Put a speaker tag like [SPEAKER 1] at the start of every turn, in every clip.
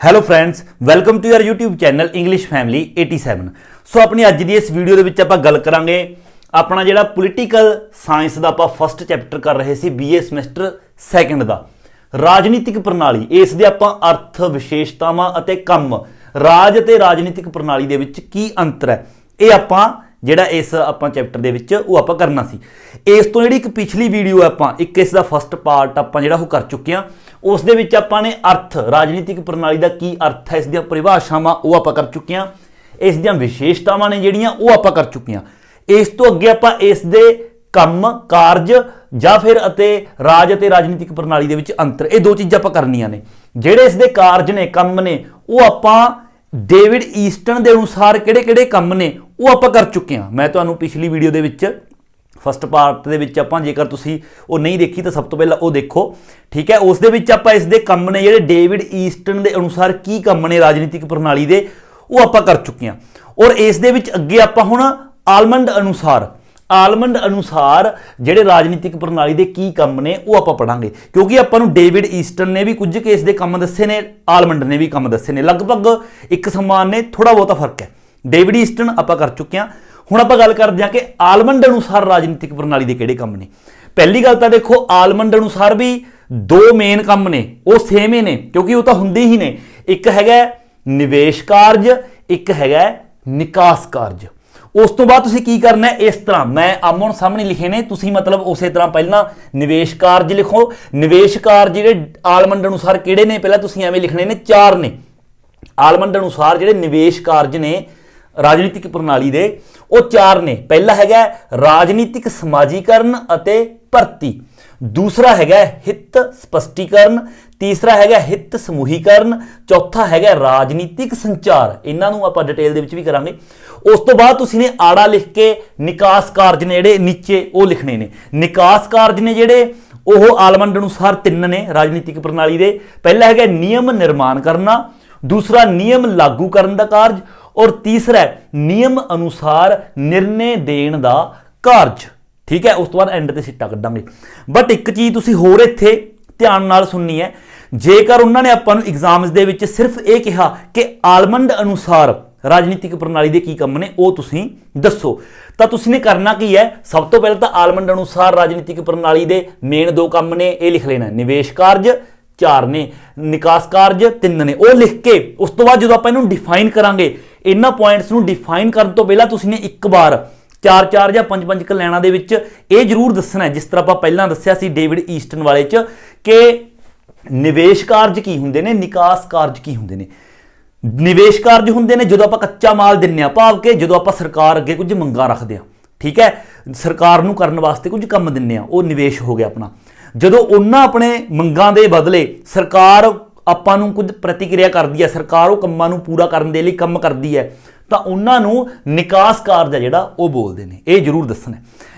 [SPEAKER 1] Hello friends welcome to your YouTube channel English family 87 so ਆਪਣੀ ਅੱਜ ਦੀ ਇਸ video ਦੇ ਵਿੱਚ ਆਪਾਂ ਗੱਲ ਕਰਾਂਗੇ ਆਪਣਾ ਜਿਹੜਾ ਪੋਲੀਟੀਕਲ ਸਾਇੰਸ ਦਾ ਆਪਾਂ ਫਸਟ ਚੈਪਟਰ ਕਰ ਰਹੇ ਸੀ BA ਸਮੈਸਟਰ ਸੈਕੰਡ ਦਾ। ਰਾਜਨੀਤਿਕ ਪ੍ਰਣਾਲੀ, ਇਸ ਦੇ ਆਪਾਂ ਅਰਥ, ਵਿਸ਼ੇਸ਼ਤਾਵਾਂ ਅਤੇ ਕੰਮ, ਰਾਜ ਅਤੇ ਰਾਜਨੀਤਿਕ ਪ੍ਰਣਾਲੀ ਦੇ ਵਿੱਚ ਕੀ ਅੰਤਰ ਹੈ, ਇਹ ਆਪਾਂ ਜਿਹੜਾ ਇਸ ਆਪਾਂ ਚੈਪਟਰ ਦੇ ਵਿੱਚ ਉਹ ਆਪਾਂ ਕਰਨਾ ਸੀ। ਇਸ ਤੋਂ ਜਿਹੜੀ ਇੱਕ ਪਿਛਲੀ ਵੀਡੀਓ ਆਪਾਂ, ਇੱਕ ਇਸ ਦਾ ਫਸਟ ਪਾਰਟ ਆਪਾਂ ਜਿਹੜਾ ਉਹ ਕਰ ਚੁੱਕੇ ਹਾਂ। ਉਸ ਦੇ ਵਿੱਚ ਆਪਾਂ ਨੇ ਅਰਥ, ਰਾਜਨੀਤਿਕ ਪ੍ਰਣਾਲੀ ਦਾ ਕੀ ਅਰਥ ਹੈ, ਇਸ ਦੀਆਂ ਪਰਿਭਾਸ਼ਾਵਾਂ ਉਹ ਆਪਾਂ ਕਰ ਚੁੱਕੇ ਹਾਂ। ਇਸ ਦੀਆਂ ਵਿਸ਼ੇਸ਼ਤਾਵਾਂ ਨੇ ਜਿਹੜੀਆਂ ਉਹ ਆਪਾਂ ਕਰ ਚੁੱਕੇ ਹਾਂ। ਇਸ ਤੋਂ ਅੱਗੇ ਆਪਾਂ ਇਸ ਦੇ ਕੰਮ, ਕਾਰਜ ਜਾਂ ਫਿਰ ਅਤੇ ਰਾਜ ਅਤੇ ਰਾਜਨੀਤਿਕ ਪ੍ਰਣਾਲੀ ਦੇ ਵਿੱਚ ਅੰਤਰ, ਇਹ ਦੋ ਚੀਜ਼ਾਂ ਆਪਾਂ ਕਰਨੀਆਂ ਨੇ। ਜਿਹੜੇ ਇਸ ਦੇ ਕਾਰਜ ਨੇ, ਕੰਮ ਨੇ, ਉਹ ਆਪਾਂ ਡੇਵਿਡ ਈਸਟਨ ਦੇ ਅਨੁਸਾਰ ਕਿਹੜੇ-ਕਿਹੜੇ ਕੰਮ ਨੇ ਉਹ ਆਪਾਂ ਕਰ ਚੁੱਕੇ ਹਾਂ। ਮੈਂ ਤੁਹਾਨੂੰ ਪਿਛਲੀ ਵੀਡੀਓ ਦੇ ਵਿੱਚ ਫਸਟ ਪਾਰਟ ਦੇ ਵਿੱਚ ਆਪਾਂ ਜੇਕਰ ਤੁਸੀਂ ਉਹ ਨਹੀਂ ਦੇਖੀ, ਤਾਂ ਸਭ ਤੋਂ ਪਹਿਲਾਂ ਉਹ ਦੇਖੋ। ਠੀਕ ਹੈ? ਉਸ ਦੇ ਵਿੱਚ ਆਪਾਂ ਇਸ ਦੇ ਕੰਮ ਨੇ ਜਿਹੜੇ ਡੇਵਿਡ ਈਸਟਨ ਦੇ ਅਨੁਸਾਰ ਕੀ ਕੰਮ ਨੇ ਰਾਜਨੀਤਿਕ ਪ੍ਰਣਾਲੀ ਦੇ, ਉਹ ਆਪਾਂ ਕਰ ਚੁੱਕੇ ਹਾਂ। ਔਰ ਇਸ ਦੇ ਵਿੱਚ ਅੱਗੇ ਆਪਾਂ ਹੁਣ ਆਲਮੰਡ ਅਨੁਸਾਰ ਆਲਮੰਡ ਅਨੁਸਾਰ ਜਿਹੜੇ ਰਾਜਨੀਤਿਕ ਪ੍ਰਣਾਲੀ ਦੇ ਕੀ ਕੰਮ ਨੇ, ਉਹ ਆਪਾਂ ਪੜਾਂਗੇ ਕਿਉਂਕਿ ਆਪਾਂ ਨੂੰ ਡੇਵਿਡ ਈਸਟਨ ਨੇ ਵੀ ਕੁਝ ਕੇਸ ਦੇ ਕੰਮ ਦੱਸੇ ਨੇ ਆਲਮੰਡ ਨੇ ਵੀ ਕੰਮ ਦੱਸੇ ਨੇ। ਲਗਭਗ ਇੱਕ ਸਮਾਨ ਨੇ ਥੋੜਾ ਬਹੁਤਾ ਫ਼ਰਕ ਹੈ। ਡੇਵਿਡ ਈਸਟਨ ਆਪਾਂ ਕਰ ਚੁੱਕੇ ਹਾਂ। ਹੁਣ ਆਪਾਂ ਗੱਲ ਕਰਦੇ ਹਾਂ ਕਿ ਆਲਮੰਡ ਅਨੁਸਾਰ ਰਾਜਨੀਤਿਕ ਪ੍ਰਣਾਲੀ ਦੇ ਕਿਹੜੇ ਕੰਮ ਨੇ। ਪਹਿਲੀ ਗੱਲ ਤਾਂ ਦੇਖੋ, ਆਲਮੰਡ ਅਨੁਸਾਰ ਵੀ ਦੋ ਮੇਨ ਕੰਮ ਨੇ, ਉਹ ਸੇਮ ਹੀ ਨੇ, ਕਿਉਂਕਿ ਉਹ ਤਾਂ ਹੁੰਦੇ ਹੀ ਨੇ। ਇੱਕ ਹੈਗਾ ਨਿਵੇਸ਼ ਕਾਰਜ, ਇੱਕ ਹੈਗਾ ਨਿਕਾਸ ਕਾਰਜ। ਉਸ ਤੋਂ ਬਾਅਦ ਤੁਸੀਂ ਕੀ ਕਰਨਾ ਹੈ? ਇਸ ਤਰ੍ਹਾਂ, ਮੈਂ ਆਮੋਨ ਸਾਹਮਣੇ ਲਿਖੇ ਨੇ, ਤੁਸੀਂ ਮਤਲਬ ਉਸੇ ਤਰ੍ਹਾਂ ਪਹਿਲਾਂ ਨਿਵੇਸ਼ ਕਾਰਜ ਲਿਖੋ। ਨਿਵੇਸ਼ ਕਾਰਜ ਜਿਹੜੇ ਆਲਮੰਡ ਅਨੁਸਾਰ ਕਿਹੜੇ ਨੇ? ਪਹਿਲਾਂ ਤੁਸੀਂ ਐਵੇਂ ਲਿਖਣੇ ਨੇ, ਚਾਰ ਨੇ। ਆਲਮੰਡ ਅਨੁਸਾਰ ਜਿਹੜੇ ਨਿਵੇਸ਼ ਕਾਰਜ ਨੇ ਰਾਜਨੀਤਿਕ ਪ੍ਰਣਾਲੀ ਦੇ, ਉਹ ਚਾਰ ਨੇ। ਪਹਿਲਾ ਹੈਗਾ ਰਾਜਨੀਤਿਕ ਸਮਾਜੀਕਰਨ ਅਤੇ ਭਰਤੀ। ਦੂਸਰਾ ਹੈਗਾ ਹਿੱਤ ਸਪਸ਼ਟੀਕਰਨ। ਤੀਸਰਾ ਹੈਗਾ ਹਿੱਤ ਸਮੂਹੀਕਰਨ। ਚੌਥਾ ਹੈਗਾ ਰਾਜਨੀਤਿਕ ਸੰਚਾਰ। ਇਹਨਾਂ ਨੂੰ ਆਪਾਂ ਡਿਟੇਲ ਦੇ ਵਿੱਚ ਵੀ ਕਰਾਂਗੇ। ਉਸ ਤੋਂ ਬਾਅਦ ਤੁਸੀਂ ਨੇ ਆੜਾ ਲਿਖ ਕੇ ਨਿਕਾਸ ਕਾਰਜ ਨੇ ਜਿਹੜੇ ਨੀਚੇ ਉਹ ਲਿਖਣੇ ਨੇ। ਨਿਕਾਸ ਕਾਰਜ ਨੇ ਜਿਹੜੇ, ਉਹ ਆਲਮੰਡ ਅਨੁਸਾਰ ਤਿੰਨ ਨੇ ਰਾਜਨੀਤਿਕ ਪ੍ਰਣਾਲੀ ਦੇ। ਪਹਿਲਾ ਹੈਗਾ ਨਿਯਮ ਨਿਰਮਾਣ ਕਰਨਾ। ਦੂਸਰਾ ਨਿਯਮ ਲਾਗੂ ਕਰਨ ਦਾ ਕਾਰਜ। ਔਰ ਤੀਸਰਾ ਹੈ, ਨਿਯਮ ਅਨੁਸਾਰ ਨਿਰਣੇ ਦੇਣ ਦਾ ਕਾਰਜ। ਠੀਕ ਹੈ, ਉਸ ਤੋਂ ਬਾਅਦ ਐਂਡ ਤੇ ਸਿੱਟਾ ਕੱਢਾਂਗੇ। ਬਟ ਇੱਕ ਚੀਜ਼ ਤੁਸੀਂ ਹੋਰ ਇੱਥੇ ਧਿਆਨ ਨਾਲ ਸੁਣਨੀ ਹੈ, ਜੇਕਰ ਉਹਨਾਂ ਨੇ ਆਪਾਂ ਨੂੰ ਐਗਜ਼ਾਮਸ ਦੇ ਵਿੱਚ ਸਿਰਫ ਇਹ ਕਿਹਾ ਕਿ ਆਲਮੰਡ ਅਨੁਸਾਰ ਰਾਜਨੀਤਿਕ ਪ੍ਰਣਾਲੀ ਦੇ ਕੀ ਕੰਮ ਨੇ, ਉਹ ਤੁਸੀਂ ਦੱਸੋ। ਤਾਂ ਤੁਸੀਂ ਨੇ ਕਰਨਾ ਕੀ ਹੈ, ਸਭ ਤੋਂ ਪਹਿਲਾਂ ਤਾਂ ਆਲਮੰਡ ਅਨੁਸਾਰ ਰਾਜਨੀਤਿਕ ਪ੍ਰਣਾਲੀ ਦੇ ਮੇਨ ਦੋ ਕੰਮ ਨੇ, ਇਹ ਲਿਖ ਲੈਣਾ ਨਿਵੇਸ਼ ਕਾਰਜ, ਚਾਰ ਨੇ। ਨਿਕਾਸ ਕਾਰਜ, ਤਿੰਨ ਨੇ। ਉਹ ਲਿਖ ਕੇ, ਉਸ ਤੋਂ ਬਾਅਦ ਜਦੋਂ ਆਪਾਂ ਇਹਨੂੰ ਡਿਫਾਈਨ ਕਰਾਂਗੇ ਇਹਨਾਂ ਪੁਆਇੰਟਸ ਨੂੰ ਡਿਫਾਈਨ ਕਰਨ ਤੋਂ ਪਹਿਲਾਂ ਤੁਸੀਂ ਨੇ ਇੱਕ ਵਾਰ ਚਾਰ ਚਾਰ ਜਾਂ ਪੰਜ ਪੰਜ ਕਲੈਣਾ ਦੇ ਵਿੱਚ ਇਹ ਜ਼ਰੂਰ ਦੱਸਣਾ ਜਿਸ ਤਰ੍ਹਾਂ ਆਪਾਂ ਪਹਿਲਾਂ ਦੱਸਿਆ ਸੀ ਡੇਵਿਡ ਈਸਟਨ ਵਾਲੇ ਚ ਕਿ ਨਿਵੇਸ਼ ਕਾਰਜ ਕੀ ਹੁੰਦੇ ਨੇ, ਨਿਕਾਸ ਕਾਰਜ ਕੀ ਹੁੰਦੇ ਨੇ। ਨਿਵੇਸ਼ ਕਾਰਜ ਹੁੰਦੇ ਨੇ ਜਦੋਂ ਆਪਾਂ ਕੱਚਾ ਮਾਲ ਦਿੰਨੇ ਆ ਭਾਵ ਕਿ ਜਦੋਂ ਆਪਾਂ ਸਰਕਾਰ ਅੱਗੇ ਕੁਝ ਮੰਗਾਂ ਰੱਖਦੇ ਆ, ਠੀਕ ਹੈ? ਸਰਕਾਰ ਨੂੰ ਕਰਨ ਵਾਸਤੇ ਕੁਝ ਕੰਮ ਦਿੰਨੇ ਆ, ਉਹ ਨਿਵੇਸ਼ ਹੋ ਗਿਆ ਆਪਣਾ। ਜਦੋਂ ਉਹਨਾਂ ਆਪਣੇ ਮੰਗਾਂ ਦੇ ਬਦਲੇ ਸਰਕਾਰ ਆਪਾਂ ਨੂੰ ਕੁਝ ਪ੍ਰਤੀਕਿਰਿਆ ਕਰਦੀ ਹੈ, ਸਰਕਾਰ ਉਹ ਕੰਮਾਂ ਨੂੰ ਪੂਰਾ ਕਰਨ ਦੇ ਲਈ ਕੰਮ ਕਰਦੀ ਹੈ, ਤਾਂ ਉਹਨਾਂ ਨੂੰ ਨਿਕਾਸ ਕਾਰਜ ਹੈ ਜਿਹੜਾ ਉਹ ਬੋਲਦੇ ਨੇ, ਇਹ ਜ਼ਰੂਰ ਦੱਸਣਾ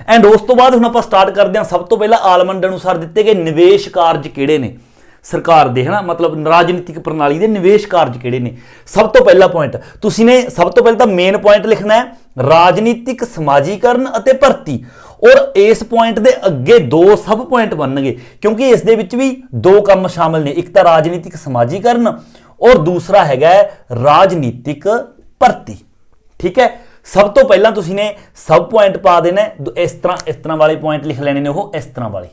[SPEAKER 1] ਐਂਡ ਉਸ ਤੋਂ ਬਾਅਦ ਹੁਣ ਆਪਾਂ ਸਟਾਰਟ ਕਰਦੇ ਹਾਂ, ਸਭ ਤੋਂ ਪਹਿਲਾਂ ਆਲਮੰਡ ਅਨੁਸਾਰ ਦਿੱਤੇ ਗਏ ਨਿਵੇਸ਼ ਕਾਰਜ ਕਿਹੜੇ ਨੇ? ਸਰਕਾਰ ਦੇ, ਹਨਾ? ਮਤਲਬ ਰਾਜਨੀਤਿਕ ਪ੍ਰਣਾਲੀ ਦੇ ਨਿਵੇਸ਼ ਕਾਰਜ ਕਿਹੜੇ ਨੇ? ਸਭ ਤੋਂ ਪਹਿਲਾ ਪੁਆਇੰਟ ਤੁਸੀਂ ਨੇ ਸਭ ਤੋਂ ਪਹਿਲਾਂ ਤਾਂ ਮੇਨ ਪੁਆਇੰਟ ਲਿਖਣਾ ਹੈ, ਰਾਜਨੀਤਿਕ ਸਮਾਜੀਕਰਨ ਅਤੇ ਭਰਤੀ। ਔਰ ਇਸ ਪੁਆਇੰਟ ਦੇ ਅੱਗੇ ਦੋ ਸਬ ਪੁਆਇੰਟ ਬਣਨਗੇ, ਕਿਉਂਕਿ ਇਸ ਦੇ ਵਿੱਚ ਵੀ ਦੋ ਕੰਮ ਸ਼ਾਮਲ ਨੇ, ਇੱਕ ਤਾਂ ਰਾਜਨੀਤਿਕ ਸਮਾਜੀਕਰਨ ਔਰ ਦੂਸਰਾ ਹੈਗਾ ਰਾਜਨੀਤਿਕ ਭਰਤੀ। ਠੀਕ ਹੈ? ਸਭ ਤੋਂ ਪਹਿਲਾਂ ਤੁਸੀਂ ਨੇ ਸਬ ਪੁਆਇੰਟ ਪਾ ਦੇਣਾ ਦੋ- ਇਸ ਤਰ੍ਹਾਂ ਇਸ ਤਰ੍ਹਾਂ ਵਾਲੇ ਪੁਆਇੰਟ ਲਿਖ ਲੈਣੇ ਨੇ ਉਹ, ਇਸ ਤਰ੍ਹਾਂ ਵਾਲੇ।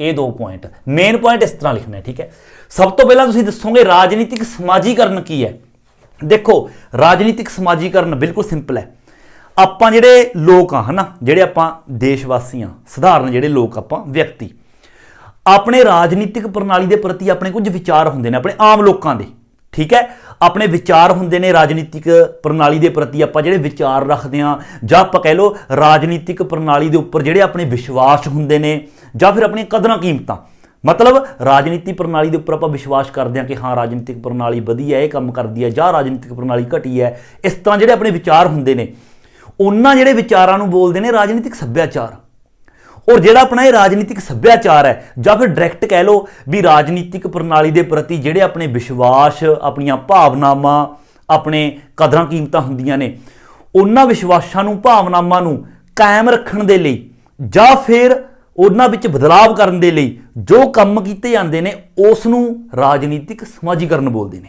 [SPEAKER 1] ਇਹ ਦੋ ਪੁਆਇੰਟ ਮੇਨ ਪੁਆਇੰਟ ਇਸ ਤਰ੍ਹਾਂ ਲਿਖਣਾ ਹੈ, ਠੀਕ ਹੈ? ਸਭ ਤੋਂ ਪਹਿਲਾਂ ਤੁਸੀਂ ਦੱਸੋਗੇ ਰਾਜਨੀਤਿਕ ਸਮਾਜੀਕਰਨ ਕੀ ਹੈ? ਦੇਖੋ, ਰਾਜਨੀਤਿਕ ਸਮਾਜੀਕਰਨ ਬਿਲਕੁਲ ਸਿੰਪਲ ਹੈ। ਆਪਾਂ ਜਿਹੜੇ ਲੋਕ ਆ, ਹਨਾ, ਜਿਹੜੇ ਆਪਾਂ ਦੇਸ਼ ਵਾਸੀ ਆ, ਸਧਾਰਨ ਜਿਹੜੇ ਲੋਕ ਆਪਾਂ, ਵਿਅਕਤੀ। ਆਪਣੇ ਰਾਜਨੀਤਿਕ ਪ੍ਰਣਾਲੀ ਦੇ ਪ੍ਰਤੀ ਆਪਣੇ ਕੁਝ ਵਿਚਾਰ ਹੁੰਦੇ ਨੇ, ਆਪਣੇ ਆਮ ਲੋਕਾਂ ਦੇ, ਠੀਕ ਹੈ? ਆਪਣੇ ਵਿਚਾਰ ਹੁੰਦੇ ਨੇ ਰਾਜਨੀਤਿਕ ਪ੍ਰਣਾਲੀ ਦੇ ਪ੍ਰਤੀ, ਆਪਾਂ ਜਿਹੜੇ ਵਿਚਾਰ ਰੱਖਦੇ ਆ, ਜਾਂ ਆਪਾਂ ਕਹਿ ਲਓ ਰਾਜਨੀਤਿਕ ਪ੍ਰਣਾਲੀ ਦੇ ਉੱਪਰ ਜਿਹੜੇ ਆਪਣੇ ਵਿਸ਼ਵਾਸ ਹੁੰਦੇ ਨੇ, ਜਾਂ ਫਿਰ ਆਪਣੀਆਂ ਕਦਰਾਂ ਕੀਮਤਾਂ। ਮਤਲਬ ਰਾਜਨੀਤੀ ਪ੍ਰਣਾਲੀ ਦੇ ਉੱਪਰ ਆਪਾਂ ਵਿਸ਼ਵਾਸ ਕਰਦੇ ਹਾਂ ਕਿ ਹਾਂ, ਰਾਜਨੀਤਿਕ ਪ੍ਰਣਾਲੀ ਵਧੀਆ, ਇਹ ਕੰਮ ਕਰਦੀ ਹੈ, ਜਾਂ ਰਾਜਨੀਤਿਕ ਪ੍ਰਣਾਲੀ ਘਟੀ ਹੈ। ਇਸ ਤਰ੍ਹਾਂ ਜਿਹੜੇ ਆਪਣੇ ਵਿਚਾਰ ਹੁੰਦੇ ਨੇ ਉਹਨਾਂ ਜਿਹੜੇ ਵਿਚਾਰਾਂ ਨੂੰ ਬੋਲਦੇ ਨੇ ਰਾਜਨੀਤਿਕ ਸੱਭਿਆਚਾਰ। ਔਰ ਜਿਹੜਾ ਆਪਣਾ ਇਹ ਰਾਜਨੀਤਿਕ ਸੱਭਿਆਚਾਰ ਹੈ, ਜਾਂ ਫਿਰ ਡਾਇਰੈਕਟ ਕਹਿ ਲਓ ਵੀ ਰਾਜਨੀਤਿਕ ਪ੍ਰਣਾਲੀ ਦੇ ਪ੍ਰਤੀ ਜਿਹੜੇ ਆਪਣੇ ਵਿਸ਼ਵਾਸ, ਆਪਣੀਆਂ ਭਾਵਨਾਵਾਂ, ਆਪਣੇ ਕਦਰਾਂ ਕੀਮਤਾਂ ਹੁੰਦੀਆਂ ਨੇ, ਉਹਨਾਂ ਵਿਸ਼ਵਾਸਾਂ ਨੂੰ, ਭਾਵਨਾਵਾਂ ਨੂੰ ਕਾਇਮ ਰੱਖਣ ਦੇ ਲਈ ਜਾਂ ਫਿਰ ਉਹਨਾਂ ਵਿੱਚ ਬਦਲਾਵ ਕਰਨ ਦੇ ਲਈ ਜੋ ਕੰਮ ਕੀਤੇ ਜਾਂਦੇ ਨੇ, ਉਸ ਨੂੰ ਰਾਜਨੀਤਿਕ ਸਮਾਜੀਕਰਨ ਬੋਲਦੇ ਨੇ।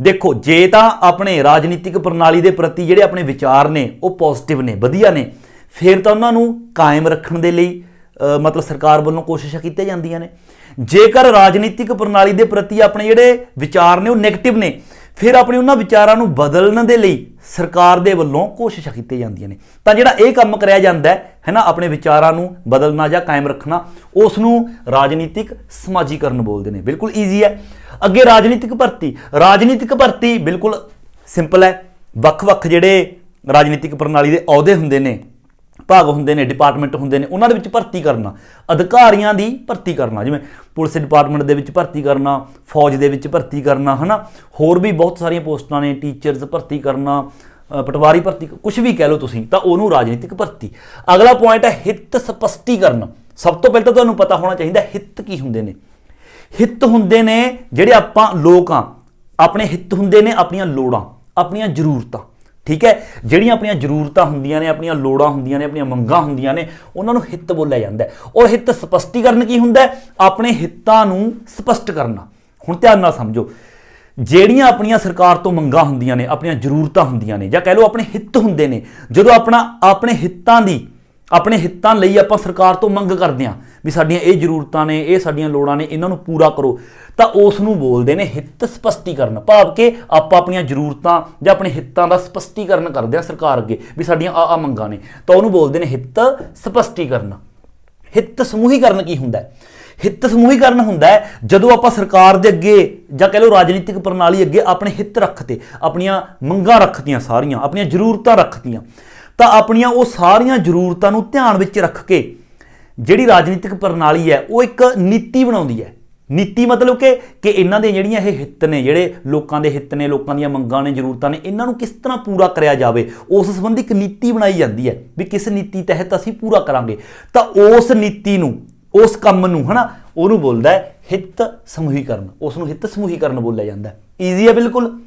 [SPEAKER 1] ਦੇਖੋ, ਜੇ ਤਾਂ ਆਪਣੇ ਰਾਜਨੀਤਿਕ ਪ੍ਰਣਾਲੀ ਦੇ ਪ੍ਰਤੀ ਜਿਹੜੇ ਆਪਣੇ ਵਿਚਾਰ ਨੇ, ਉਹ ਪੋਜ਼ਿਟਿਵ ਨੇ, ਵਧੀਆ ਨੇ, ਫਿਰ ਤਾਂ ਉਹਨਾਂ ਨੂੰ ਕਾਇਮ ਰੱਖਣ ਦੇ ਲਈ ਮਤਲਬ ਸਰਕਾਰ ਵੱਲੋਂ ਕੋਸ਼ਿਸ਼ਾਂ ਕੀਤੀਆਂ ਜਾਂਦੀਆਂ ਨੇ। ਜੇਕਰ ਰਾਜਨੀਤਿਕ ਪ੍ਰਣਾਲੀ ਦੇ ਪ੍ਰਤੀ ਆਪਣੇ ਜਿਹੜੇ ਵਿਚਾਰ ਨੇ, ਉਹ 네ਗੇਟਿਵ ਨੇ ਫਿਰ ਆਪਣੇ ਉਹਨਾਂ ਵਿਚਾਰਾਂ ਨੂੰ ਬਦਲਣ ਦੇ ਲਈ ਸਰਕਾਰ ਦੇ ਵੱਲੋਂ ਕੋਸ਼ਿਸ਼ਾਂ ਕੀਤੀਆਂ ਜਾਂਦੀਆਂ ਨੇ। ਤਾਂ ਜਿਹੜਾ ਇਹ ਕੰਮ ਕਰਿਆ ਜਾਂਦਾ ਹੈ ਹੈ ਨਾ, ਆਪਣੇ ਵਿਚਾਰਾਂ ਨੂੰ ਬਦਲਣਾ ਜਾਂ ਕਾਇਮ ਰੱਖਣਾ ਉਸ ਨੂੰ ਰਾਜਨੀਤਿਕ ਸਮਾਜੀਕਰਨ ਬੋਲਦੇ ਨੇ। ਬਿਲਕੁਲ ਈਜ਼ੀ ਹੈ। ਅੱਗੇ ਰਾਜਨੀਤਿਕ ਭਰਤੀ। ਰਾਜਨੀਤਿਕ ਭਰਤੀ ਬਿਲਕੁਲ ਸਿੰਪਲ ਹੈ। ਵੱਖ-ਵੱਖ ਜਿਹੜੇ ਰਾਜਨੀਤਿਕ ਪ੍ਰਣਾਲੀ ਦੇ ਅਹੁਦੇ ਹੁੰਦੇ ਨੇ ਭਾਗ ਹੁੰਦੇ ਨੇ ਡਿਪਾਰਟਮੈਂਟ ਹੁੰਦੇ ਨੇ, ਉਹਨਾਂ ਦੇ ਵਿੱਚ ਭਰਤੀ ਕਰਨਾ, ਅਧਿਕਾਰੀਆਂ ਦੀ ਭਰਤੀ ਕਰਨਾ, ਜਿਵੇਂ ਪੁਲਿਸ ਡਿਪਾਰਟਮੈਂਟ ਦੇ ਵਿੱਚ ਭਰਤੀ ਕਰਨਾ, ਫੌਜ ਦੇ ਵਿੱਚ ਭਰਤੀ ਕਰਨਾ, ਹਨਾ? ਹੋਰ ਵੀ ਬਹੁਤ ਸਾਰੀਆਂ ਪੋਸਟਾਂ ਨੇ ਟੀਚਰਸ ਭਰਤੀ ਕਰਨਾ ਪਟਵਾਰੀ ਭਰਤੀ ਕੁਝ ਵੀ ਕਹਿ ਲਓ ਤੁਸੀਂ, ਤਾਂ ਉਹਨੂੰ ਰਾਜਨੀਤਿਕ ਭਰਤੀ। ਅਗਲਾ ਪੁਆਇੰਟ ਹੈ ਹਿੱਤ ਸਪਸ਼ਟੀਕਰਨ। ਸਭ ਤੋਂ ਪਹਿਲਾਂ ਤਾਂ ਤੁਹਾਨੂੰ ਪਤਾ ਹੋਣਾ ਚਾਹੀਦਾ ਹਿੱਤ ਕੀ ਹੁੰਦੇ ਨੇ। ਹਿੱਤ ਹੁੰਦੇ ਨੇ ਜਿਹੜੇ ਆਪਾਂ ਲੋਕ ਆ, ਆਪਣੇ ਹਿੱਤ ਹੁੰਦੇ ਨੇ ਆਪਣੀਆਂ ਲੋੜਾਂ, ਆਪਣੀਆਂ ਜ਼ਰੂਰਤਾਂ। ਠੀਕ ਹੈ? ਜਿਹੜੀਆਂ ਆਪਣੀਆਂ ਜ਼ਰੂਰਤਾਂ ਹੁੰਦੀਆਂ ਨੇ, ਆਪਣੀਆਂ ਲੋੜਾਂ ਹੁੰਦੀਆਂ ਨੇ, ਆਪਣੀਆਂ ਮੰਗਾਂ ਹੁੰਦੀਆਂ ਨੇ, ਉਹਨਾਂ ਨੂੰ ਹਿੱਤ ਬੋਲਿਆ ਜਾਂਦਾ ਹੈ। ਔਰ ਹਿੱਤ ਸਪਸ਼ਟੀਕਰਨ ਕੀ ਹੁੰਦਾ ਹੈ? ਆਪਣੇ ਹਿੱਤਾਂ ਨੂੰ ਸਪਸ਼ਟ ਕਰਨਾ। ਹੁਣ ਧਿਆਨ ਨਾਲ ਸਮਝੋ। ਜਿਹੜੀਆਂ ਆਪਣੀਆਂ ਸਰਕਾਰ ਤੋਂ ਮੰਗਾਂ ਹੁੰਦੀਆਂ ਨੇ, ਆਪਣੀਆਂ ਜ਼ਰੂਰਤਾਂ ਹੁੰਦੀਆਂ ਨੇ, ਜਾਂ ਕਹਿ ਲਓ ਆਪਣੇ ਹਿੱਤ ਹੁੰਦੇ ਨੇ, ਜਦੋਂ ਆਪਣਾ, ਆਪਣੇ ਹਿੱਤਾਂ ਦੀ ਆਪਣੇ ਹਿੱਤਾਂ ਲਈ ਆਪਾਂ ਸਰਕਾਰ ਤੋਂ ਮੰਗ ਕਰਦੇ ਹਾਂ ਵੀ ਸਾਡੀਆਂ ਇਹ ਜ਼ਰੂਰਤਾਂ ਨੇ, ਇਹ ਸਾਡੀਆਂ ਲੋੜਾਂ ਨੇ, ਇਹਨਾਂ ਨੂੰ ਪੂਰਾ ਕਰੋ। ਤਾਂ ਉਸ ਨੂੰ ਬੋਲਦੇ ਨੇ ਹਿੱਤ ਸਪਸ਼ਟੀਕਰਨ। ਭਾਵ ਕਿ ਆਪਾਂ ਆਪਣੀਆਂ ਜ਼ਰੂਰਤਾਂ ਜਾਂ ਆਪਣੇ ਹਿੱਤਾਂ ਦਾ ਸਪਸ਼ਟੀਕਰਨ ਕਰਦੇ ਹਾਂ ਸਰਕਾਰ ਅੱਗੇ ਵੀ ਸਾਡੀਆਂ ਆ ਆ ਮੰਗਾਂ ਨੇ। ਤਾਂ ਉਹਨੂੰ ਬੋਲਦੇ ਨੇ ਹਿੱਤ ਸਪਸ਼ਟੀਕਰਨ। ਹਿੱਤ ਸਮੂਹੀਕਰਨ ਕੀ ਹੁੰਦਾ ਹੈ? ਹਿੱਤ ਸਮੂਹੀਕਰਨ ਹੁੰਦਾ ਹੈ ਜਦੋਂ ਆਪਾਂ ਸਰਕਾਰ ਦੇ ਅੱਗੇ ਜਾਂ ਕਹਿ ਲਓ ਰਾਜਨੀਤਿਕ ਪ੍ਰਣਾਲੀ ਅੱਗੇ ਆਪਣੇ ਹਿੱਤ ਰੱਖਤੇ, ਆਪਣੀਆਂ ਮੰਗਾਂ ਰੱਖਤੀਆਂ ਸਾਰੀਆਂ, ਆਪਣੀਆਂ ਜ਼ਰੂਰਤਾਂ ਰੱਖਤੀਆਂ। ਤਾਂ ਆਪਣੀਆਂ ਉਹ ਸਾਰੀਆਂ ਜ਼ਰੂਰਤਾਂ ਨੂੰ ਧਿਆਨ ਵਿੱਚ ਰੱਖ ਕੇ ਜਿਹੜੀ ਰਾਜਨੀਤਿਕ ਪ੍ਰਣਾਲੀ ਹੈ, ਉਹ ਇੱਕ ਨੀਤੀ ਬਣਾਉਂਦੀ ਹੈ। ਨੀਤੀ ਮਤਲਬ ਕਿ ਕਿ ਇਹਨਾਂ ਦੇ ਜਿਹੜੀਆਂ ਇਹ ਹਿੱਤ ਨੇ, ਜਿਹੜੇ ਲੋਕਾਂ ਦੇ ਹਿੱਤ ਨੇ, ਲੋਕਾਂ ਦੀਆਂ ਮੰਗਾਂ ਨੇ, ਜ਼ਰੂਰਤਾਂ ਨੇ, ਇਹਨਾਂ ਨੂੰ ਕਿਸ ਤਰ੍ਹਾਂ ਪੂਰਾ ਕਰਿਆ ਜਾਵੇ, ਉਸ ਸੰਬੰਧੀ ਇੱਕ ਨੀਤੀ ਬਣਾਈ ਜਾਂਦੀ ਹੈ ਵੀ ਕਿਸ ਨੀਤੀ ਤਹਿਤ ਅਸੀਂ ਪੂਰਾ ਕਰਾਂਗੇ। ਤਾਂ ਉਸ ਨੀਤੀ ਨੂੰ, ਉਸ ਕੰਮ ਨੂੰ, ਹਨਾ, ਉਹਨੂੰ ਬੋਲਦਾ ਹੈ ਹਿੱਤ ਸਮੂਹੀਕਰਨ। ਉਸ ਨੂੰ ਹਿੱਤ ਸਮੂਹੀਕਰਨ ਬੋਲਿਆ ਜਾਂਦਾ ਹੈ। ਈਜ਼ੀ ਹੈ ਬਿਲਕੁਲ।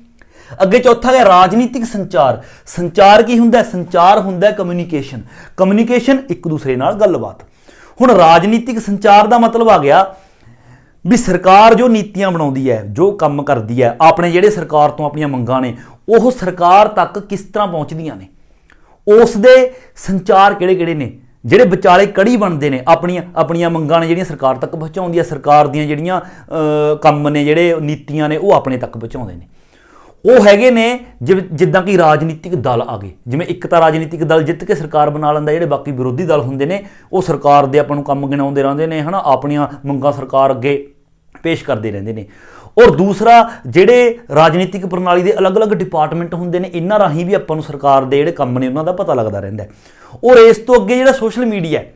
[SPEAKER 1] ਅੱਗੇ ਚੌਥਾ ਹੈ ਰਾਜਨੀਤਿਕ ਸੰਚਾਰ। ਸੰਚਾਰ ਕੀ ਹੁੰਦਾ ਸੰਚਾਰ ਹੁੰਦਾ ਕਮਿਊਨੀਕੇਸ਼ਨ ਕਮਿਊਨੀਕੇਸ਼ਨ ਇੱਕ ਦੂਸਰੇ ਨਾਲ ਗੱਲਬਾਤ। ਹੁਣ ਰਾਜਨੀਤਿਕ ਸੰਚਾਰ ਦਾ ਮਤਲਬ ਆ ਗਿਆ ਵੀ ਸਰਕਾਰ ਜੋ ਨੀਤੀਆਂ ਬਣਾਉਂਦੀ ਹੈ, ਜੋ ਕੰਮ ਕਰਦੀ ਹੈ, ਆਪਣੇ ਜਿਹੜੇ ਸਰਕਾਰ ਤੋਂ ਆਪਣੀਆਂ ਮੰਗਾਂ ਨੇ, ਉਹ ਸਰਕਾਰ ਤੱਕ ਕਿਸ ਤਰ੍ਹਾਂ ਪਹੁੰਚਦੀਆਂ ਨੇ? ਉਸ ਦੇ ਸੰਚਾਰ ਕਿਹੜੇ-ਕਿਹੜੇ ਨੇ? ਜਿਹੜੇ ਵਿਚਾਲੇ ਕੜੀ ਬਣਦੇ ਨੇ, ਆਪਣੀਆਂ ਆਪਣੀਆਂ ਮੰਗਾਂ ਨੇ ਜਿਹੜੀਆਂ ਸਰਕਾਰ ਤੱਕ ਪਹੁੰਚਾਉਂਦੀ ਹੈ, ਸਰਕਾਰ ਦੀਆਂ ਜਿਹੜੀਆਂ ਕੰਮ ਨੇ, ਜਿਹੜੇ ਨੀਤੀਆਂ ਨੇ, ਉਹ ਆਪਣੇ ਤੱਕ ਪਹੁੰਚਾਉਂਦੇ ਨੇ। ਉਹ ਹੈਗੇ ਨੇ ਜਿਵੇਂ, ਜਿੱਦਾਂ ਕਿ ਰਾਜਨੀਤਿਕ ਦਲ ਆ ਗਏ। ਜਿਵੇਂ ਇੱਕ ਤਾਂ ਰਾਜਨੀਤਿਕ ਦਲ ਜਿੱਤ ਕੇ ਸਰਕਾਰ ਬਣਾ ਲੈਂਦਾ, ਜਿਹੜੇ ਬਾਕੀ ਵਿਰੋਧੀ ਦਲ ਹੁੰਦੇ ਨੇ, ਉਹ ਸਰਕਾਰ ਦੇ ਆਪਾਂ ਨੂੰ ਕੰਮ ਗਿਣਾਉਂਦੇ ਰਹਿੰਦੇ ਨੇ, ਹਨਾ, ਆਪਣੀਆਂ ਮੰਗਾਂ ਸਰਕਾਰ ਅੱਗੇ ਪੇਸ਼ ਕਰਦੇ ਰਹਿੰਦੇ ਨੇ। ਔਰ ਦੂਸਰਾ, ਜਿਹੜੇ ਰਾਜਨੀਤਿਕ ਪ੍ਰਣਾਲੀ ਦੇ ਅਲੱਗ-ਅਲੱਗ ਡਿਪਾਰਟਮੈਂਟ ਹੁੰਦੇ ਨੇ, ਇਹਨਾਂ ਰਾਹੀਂ ਵੀ ਆਪਾਂ ਨੂੰ ਸਰਕਾਰ ਦੇ ਜਿਹੜੇ ਕੰਮ ਨੇ, ਉਹਨਾਂ ਦਾ ਪਤਾ ਲੱਗਦਾ ਰਹਿੰਦਾ। ਔਰ ਇਸ ਤੋਂ ਅੱਗੇ ਜਿਹੜਾ ਸੋਸ਼ਲ ਮੀਡੀਆ ਹੈ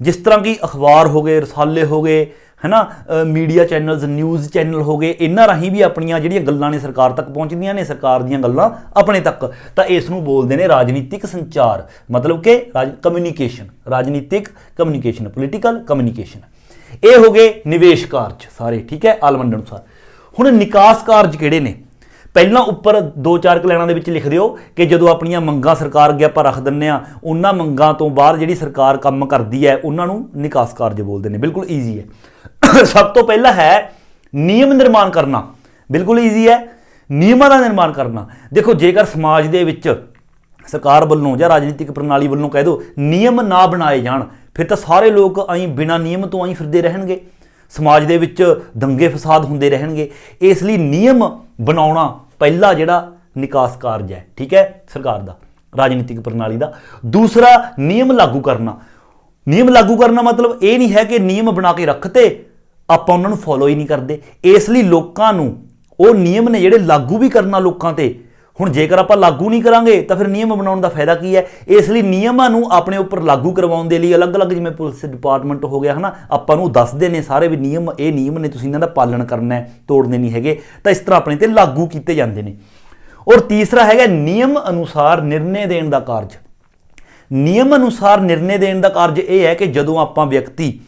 [SPEAKER 1] ਜਿਸ ਤਰ੍ਹਾਂ ਕਿ ਅਖਬਾਰ ਹੋ ਗਏ, ਰਸਾਲੇ ਹੋ ਗਏ, ਹੈਨਾ ਮੀਡੀਆ ਚੈਨਲਸ ਨਿਊਜ਼ ਚੈਨਲ ਹੋ ਗਏ, ਇਹਨਾਂ ਰਾਹੀਂ ਵੀ ਆਪਣੀਆਂ ਜਿਹੜੀਆਂ ਗੱਲਾਂ ਨੇ ਸਰਕਾਰ ਤੱਕ ਪਹੁੰਚਦੀਆਂ ਨੇ, ਸਰਕਾਰ ਦੀਆਂ ਗੱਲਾਂ ਆਪਣੇ ਤੱਕ। ਤਾਂ ਇਸ ਨੂੰ ਬੋਲਦੇ ਨੇ ਰਾਜਨੀਤਿਕ ਸੰਚਾਰ, ਮਤਲਬ ਕਿ ਕਮਿਊਨੀਕੇਸ਼ਨ ਰਾਜਨੀਤਿਕ ਕਮਿਊਨੀਕੇਸ਼ਨ ਪੋਲੀਟੀਕਲ ਕਮਿਊਨੀਕੇਸ਼ਨ ਇਹ ਹੋ ਗਏ ਨਿਵੇਸ਼ ਕਾਰਜ ਸਾਰੇ, ਠੀਕ ਹੈ, ਆਲਮੰਡ ਅਨੁਸਾਰ। ਹੁਣ ਨਿਕਾਸ ਕਾਰਜ ਕਿਹੜੇ ਨੇ? ਪਹਿਲਾਂ ਉੱਪਰ ਦੋ ਚਾਰ ਕੁ ਲਾਈਨਾਂ ਦੇ ਵਿੱਚ ਲਿਖ ਦਿਓ ਕਿ ਜਦੋਂ ਆਪਣੀਆਂ ਮੰਗਾਂ ਸਰਕਾਰ ਅੱਗੇ ਆਪਾਂ ਰੱਖ ਦਿੰਨੇ ਆ ਉਹਨਾਂ ਮੰਗਾਂ ਤੋਂ ਬਾਹਰ ਜਿਹੜੀ ਸਰਕਾਰ ਕੰਮ ਕਰਦੀ ਹੈ, ਉਹਨਾਂ ਨੂੰ ਨਿਕਾਸ ਕਾਰਜ ਬੋਲਦੇ ਨੇ। ਬਿਲਕੁਲ ਈਜ਼ੀ ਹੈ। ਸਭ ਤੋਂ ਪਹਿਲਾਂ ਹੈ ਨਿਯਮ ਨਿਰਮਾਣ ਕਰਨਾ। ਬਿਲਕੁਲ ਈਜ਼ੀ ਹੈ। ਨਿਯਮਾਂ ਦਾ ਨਿਰਮਾਣ ਕਰਨਾ। ਦੇਖੋ, ਜੇਕਰ ਸਮਾਜ ਦੇ ਵਿੱਚ ਸਰਕਾਰ ਵੱਲੋਂ ਜਾਂ ਰਾਜਨੀਤਿਕ ਪ੍ਰਣਾਲੀ ਵੱਲੋਂ ਕਹਿ ਦਿਓ, ਨਿਯਮ ਨਾ ਬਣਾਏ ਜਾਣ, ਫਿਰ ਤਾਂ ਸਾਰੇ ਲੋਕ ਐਂ ਬਿਨਾਂ ਨਿਯਮ ਤੋਂ ਐਂ ਫਿਰਦੇ ਰਹਿਣਗੇ। ਸਮਾਜ ਦੇ ਵਿੱਚ ਦੰਗੇ ਫਸਾਦ ਹੁੰਦੇ ਰਹਿਣਗੇ। ਇਸ ਲਈ ਨਿਯਮ ਬਣਾਉਣਾ ਪਹਿਲਾ ਜਿਹੜਾ ਨਿਕਾਸ ਕਾਰਜ ਹੈ, ਠੀਕ ਹੈ, ਸਰਕਾਰ ਦਾ, ਰਾਜਨੀਤਿਕ ਪ੍ਰਣਾਲੀ ਦਾ। ਦੂਸਰਾ, ਨਿਯਮ ਲਾਗੂ ਕਰਨਾ। ਨਿਯਮ ਲਾਗੂ ਕਰਨਾ ਮਤਲਬ ਇਹ ਨਹੀਂ ਹੈ ਕਿ ਨਿਯਮ ਬਣਾ ਕੇ ਰੱਖਤੇ, ਆਪਾਂ ਉਹਨਾਂ ਨੂੰ ਫੋਲੋ ਹੀ ਨਹੀਂ ਕਰਦੇ। ਇਸ ਲਈ ਲੋਕਾਂ ਨੂੰ ਉਹ ਨਿਯਮ ਨੇ ਜਿਹੜੇ ਲਾਗੂ ਵੀ ਕਰਨਾ ਲੋਕਾਂ ਤੇ ਹੁਣ ਜੇਕਰ ਆਪਾਂ ਲਾਗੂ ਨਹੀਂ ਕਰਾਂਗੇ, ਤਾਂ ਫਿਰ ਨਿਯਮ ਬਣਾਉਣ ਦਾ ਫਾਇਦਾ ਕੀ ਹੈ? ਇਸ ਲਈ ਨਿਯਮਾਂ ਨੂੰ ਆਪਣੇ ਉੱਪਰ ਲਾਗੂ ਕਰਵਾਉਣ ਦੇ ਲਈ ਅਲੱਗ-ਅਲੱਗ, ਜਿਵੇਂ ਪੁਲਿਸ ਡਿਪਾਰਟਮੈਂਟ ਹੋ ਗਿਆ, ਹਨਾ, ਆਪਾਂ ਨੂੰ ਦੱਸਦੇ ਨੇ ਸਾਰੇ ਵੀ ਨਿਯਮ, ਇਹ ਨਿਯਮ ਨੇ ਤੁਸੀਂ ਇਹਨਾਂ ਦਾ ਪਾਲਣ ਕਰਨਾ ਹੈ, ਤੋੜਨੇ ਨਹੀਂ ਹੈਗੇ, ਤਾਂ ਇਸ ਤਰ੍ਹਾਂ ਆਪਣੇ ਤੇ ਲਾਗੂ ਕੀਤੇ ਜਾਂਦੇ ਨੇ। ਔਰ ਤੀਸਰਾ ਹੈਗਾ ਨਿਯਮ ਅਨੁਸਾਰ ਨਿਰਣੇ ਦੇਣ ਦਾ ਕਾਰਜ। ਨਿਯਮ ਅਨੁਸਾਰ ਨਿਰਣੇ ਦੇਣ ਦਾ ਕਾਰਜ ਇਹ ਹੈ ਕਿ ਜਦੋਂ ਆਪਾਂ ਵਿਅਕਤੀ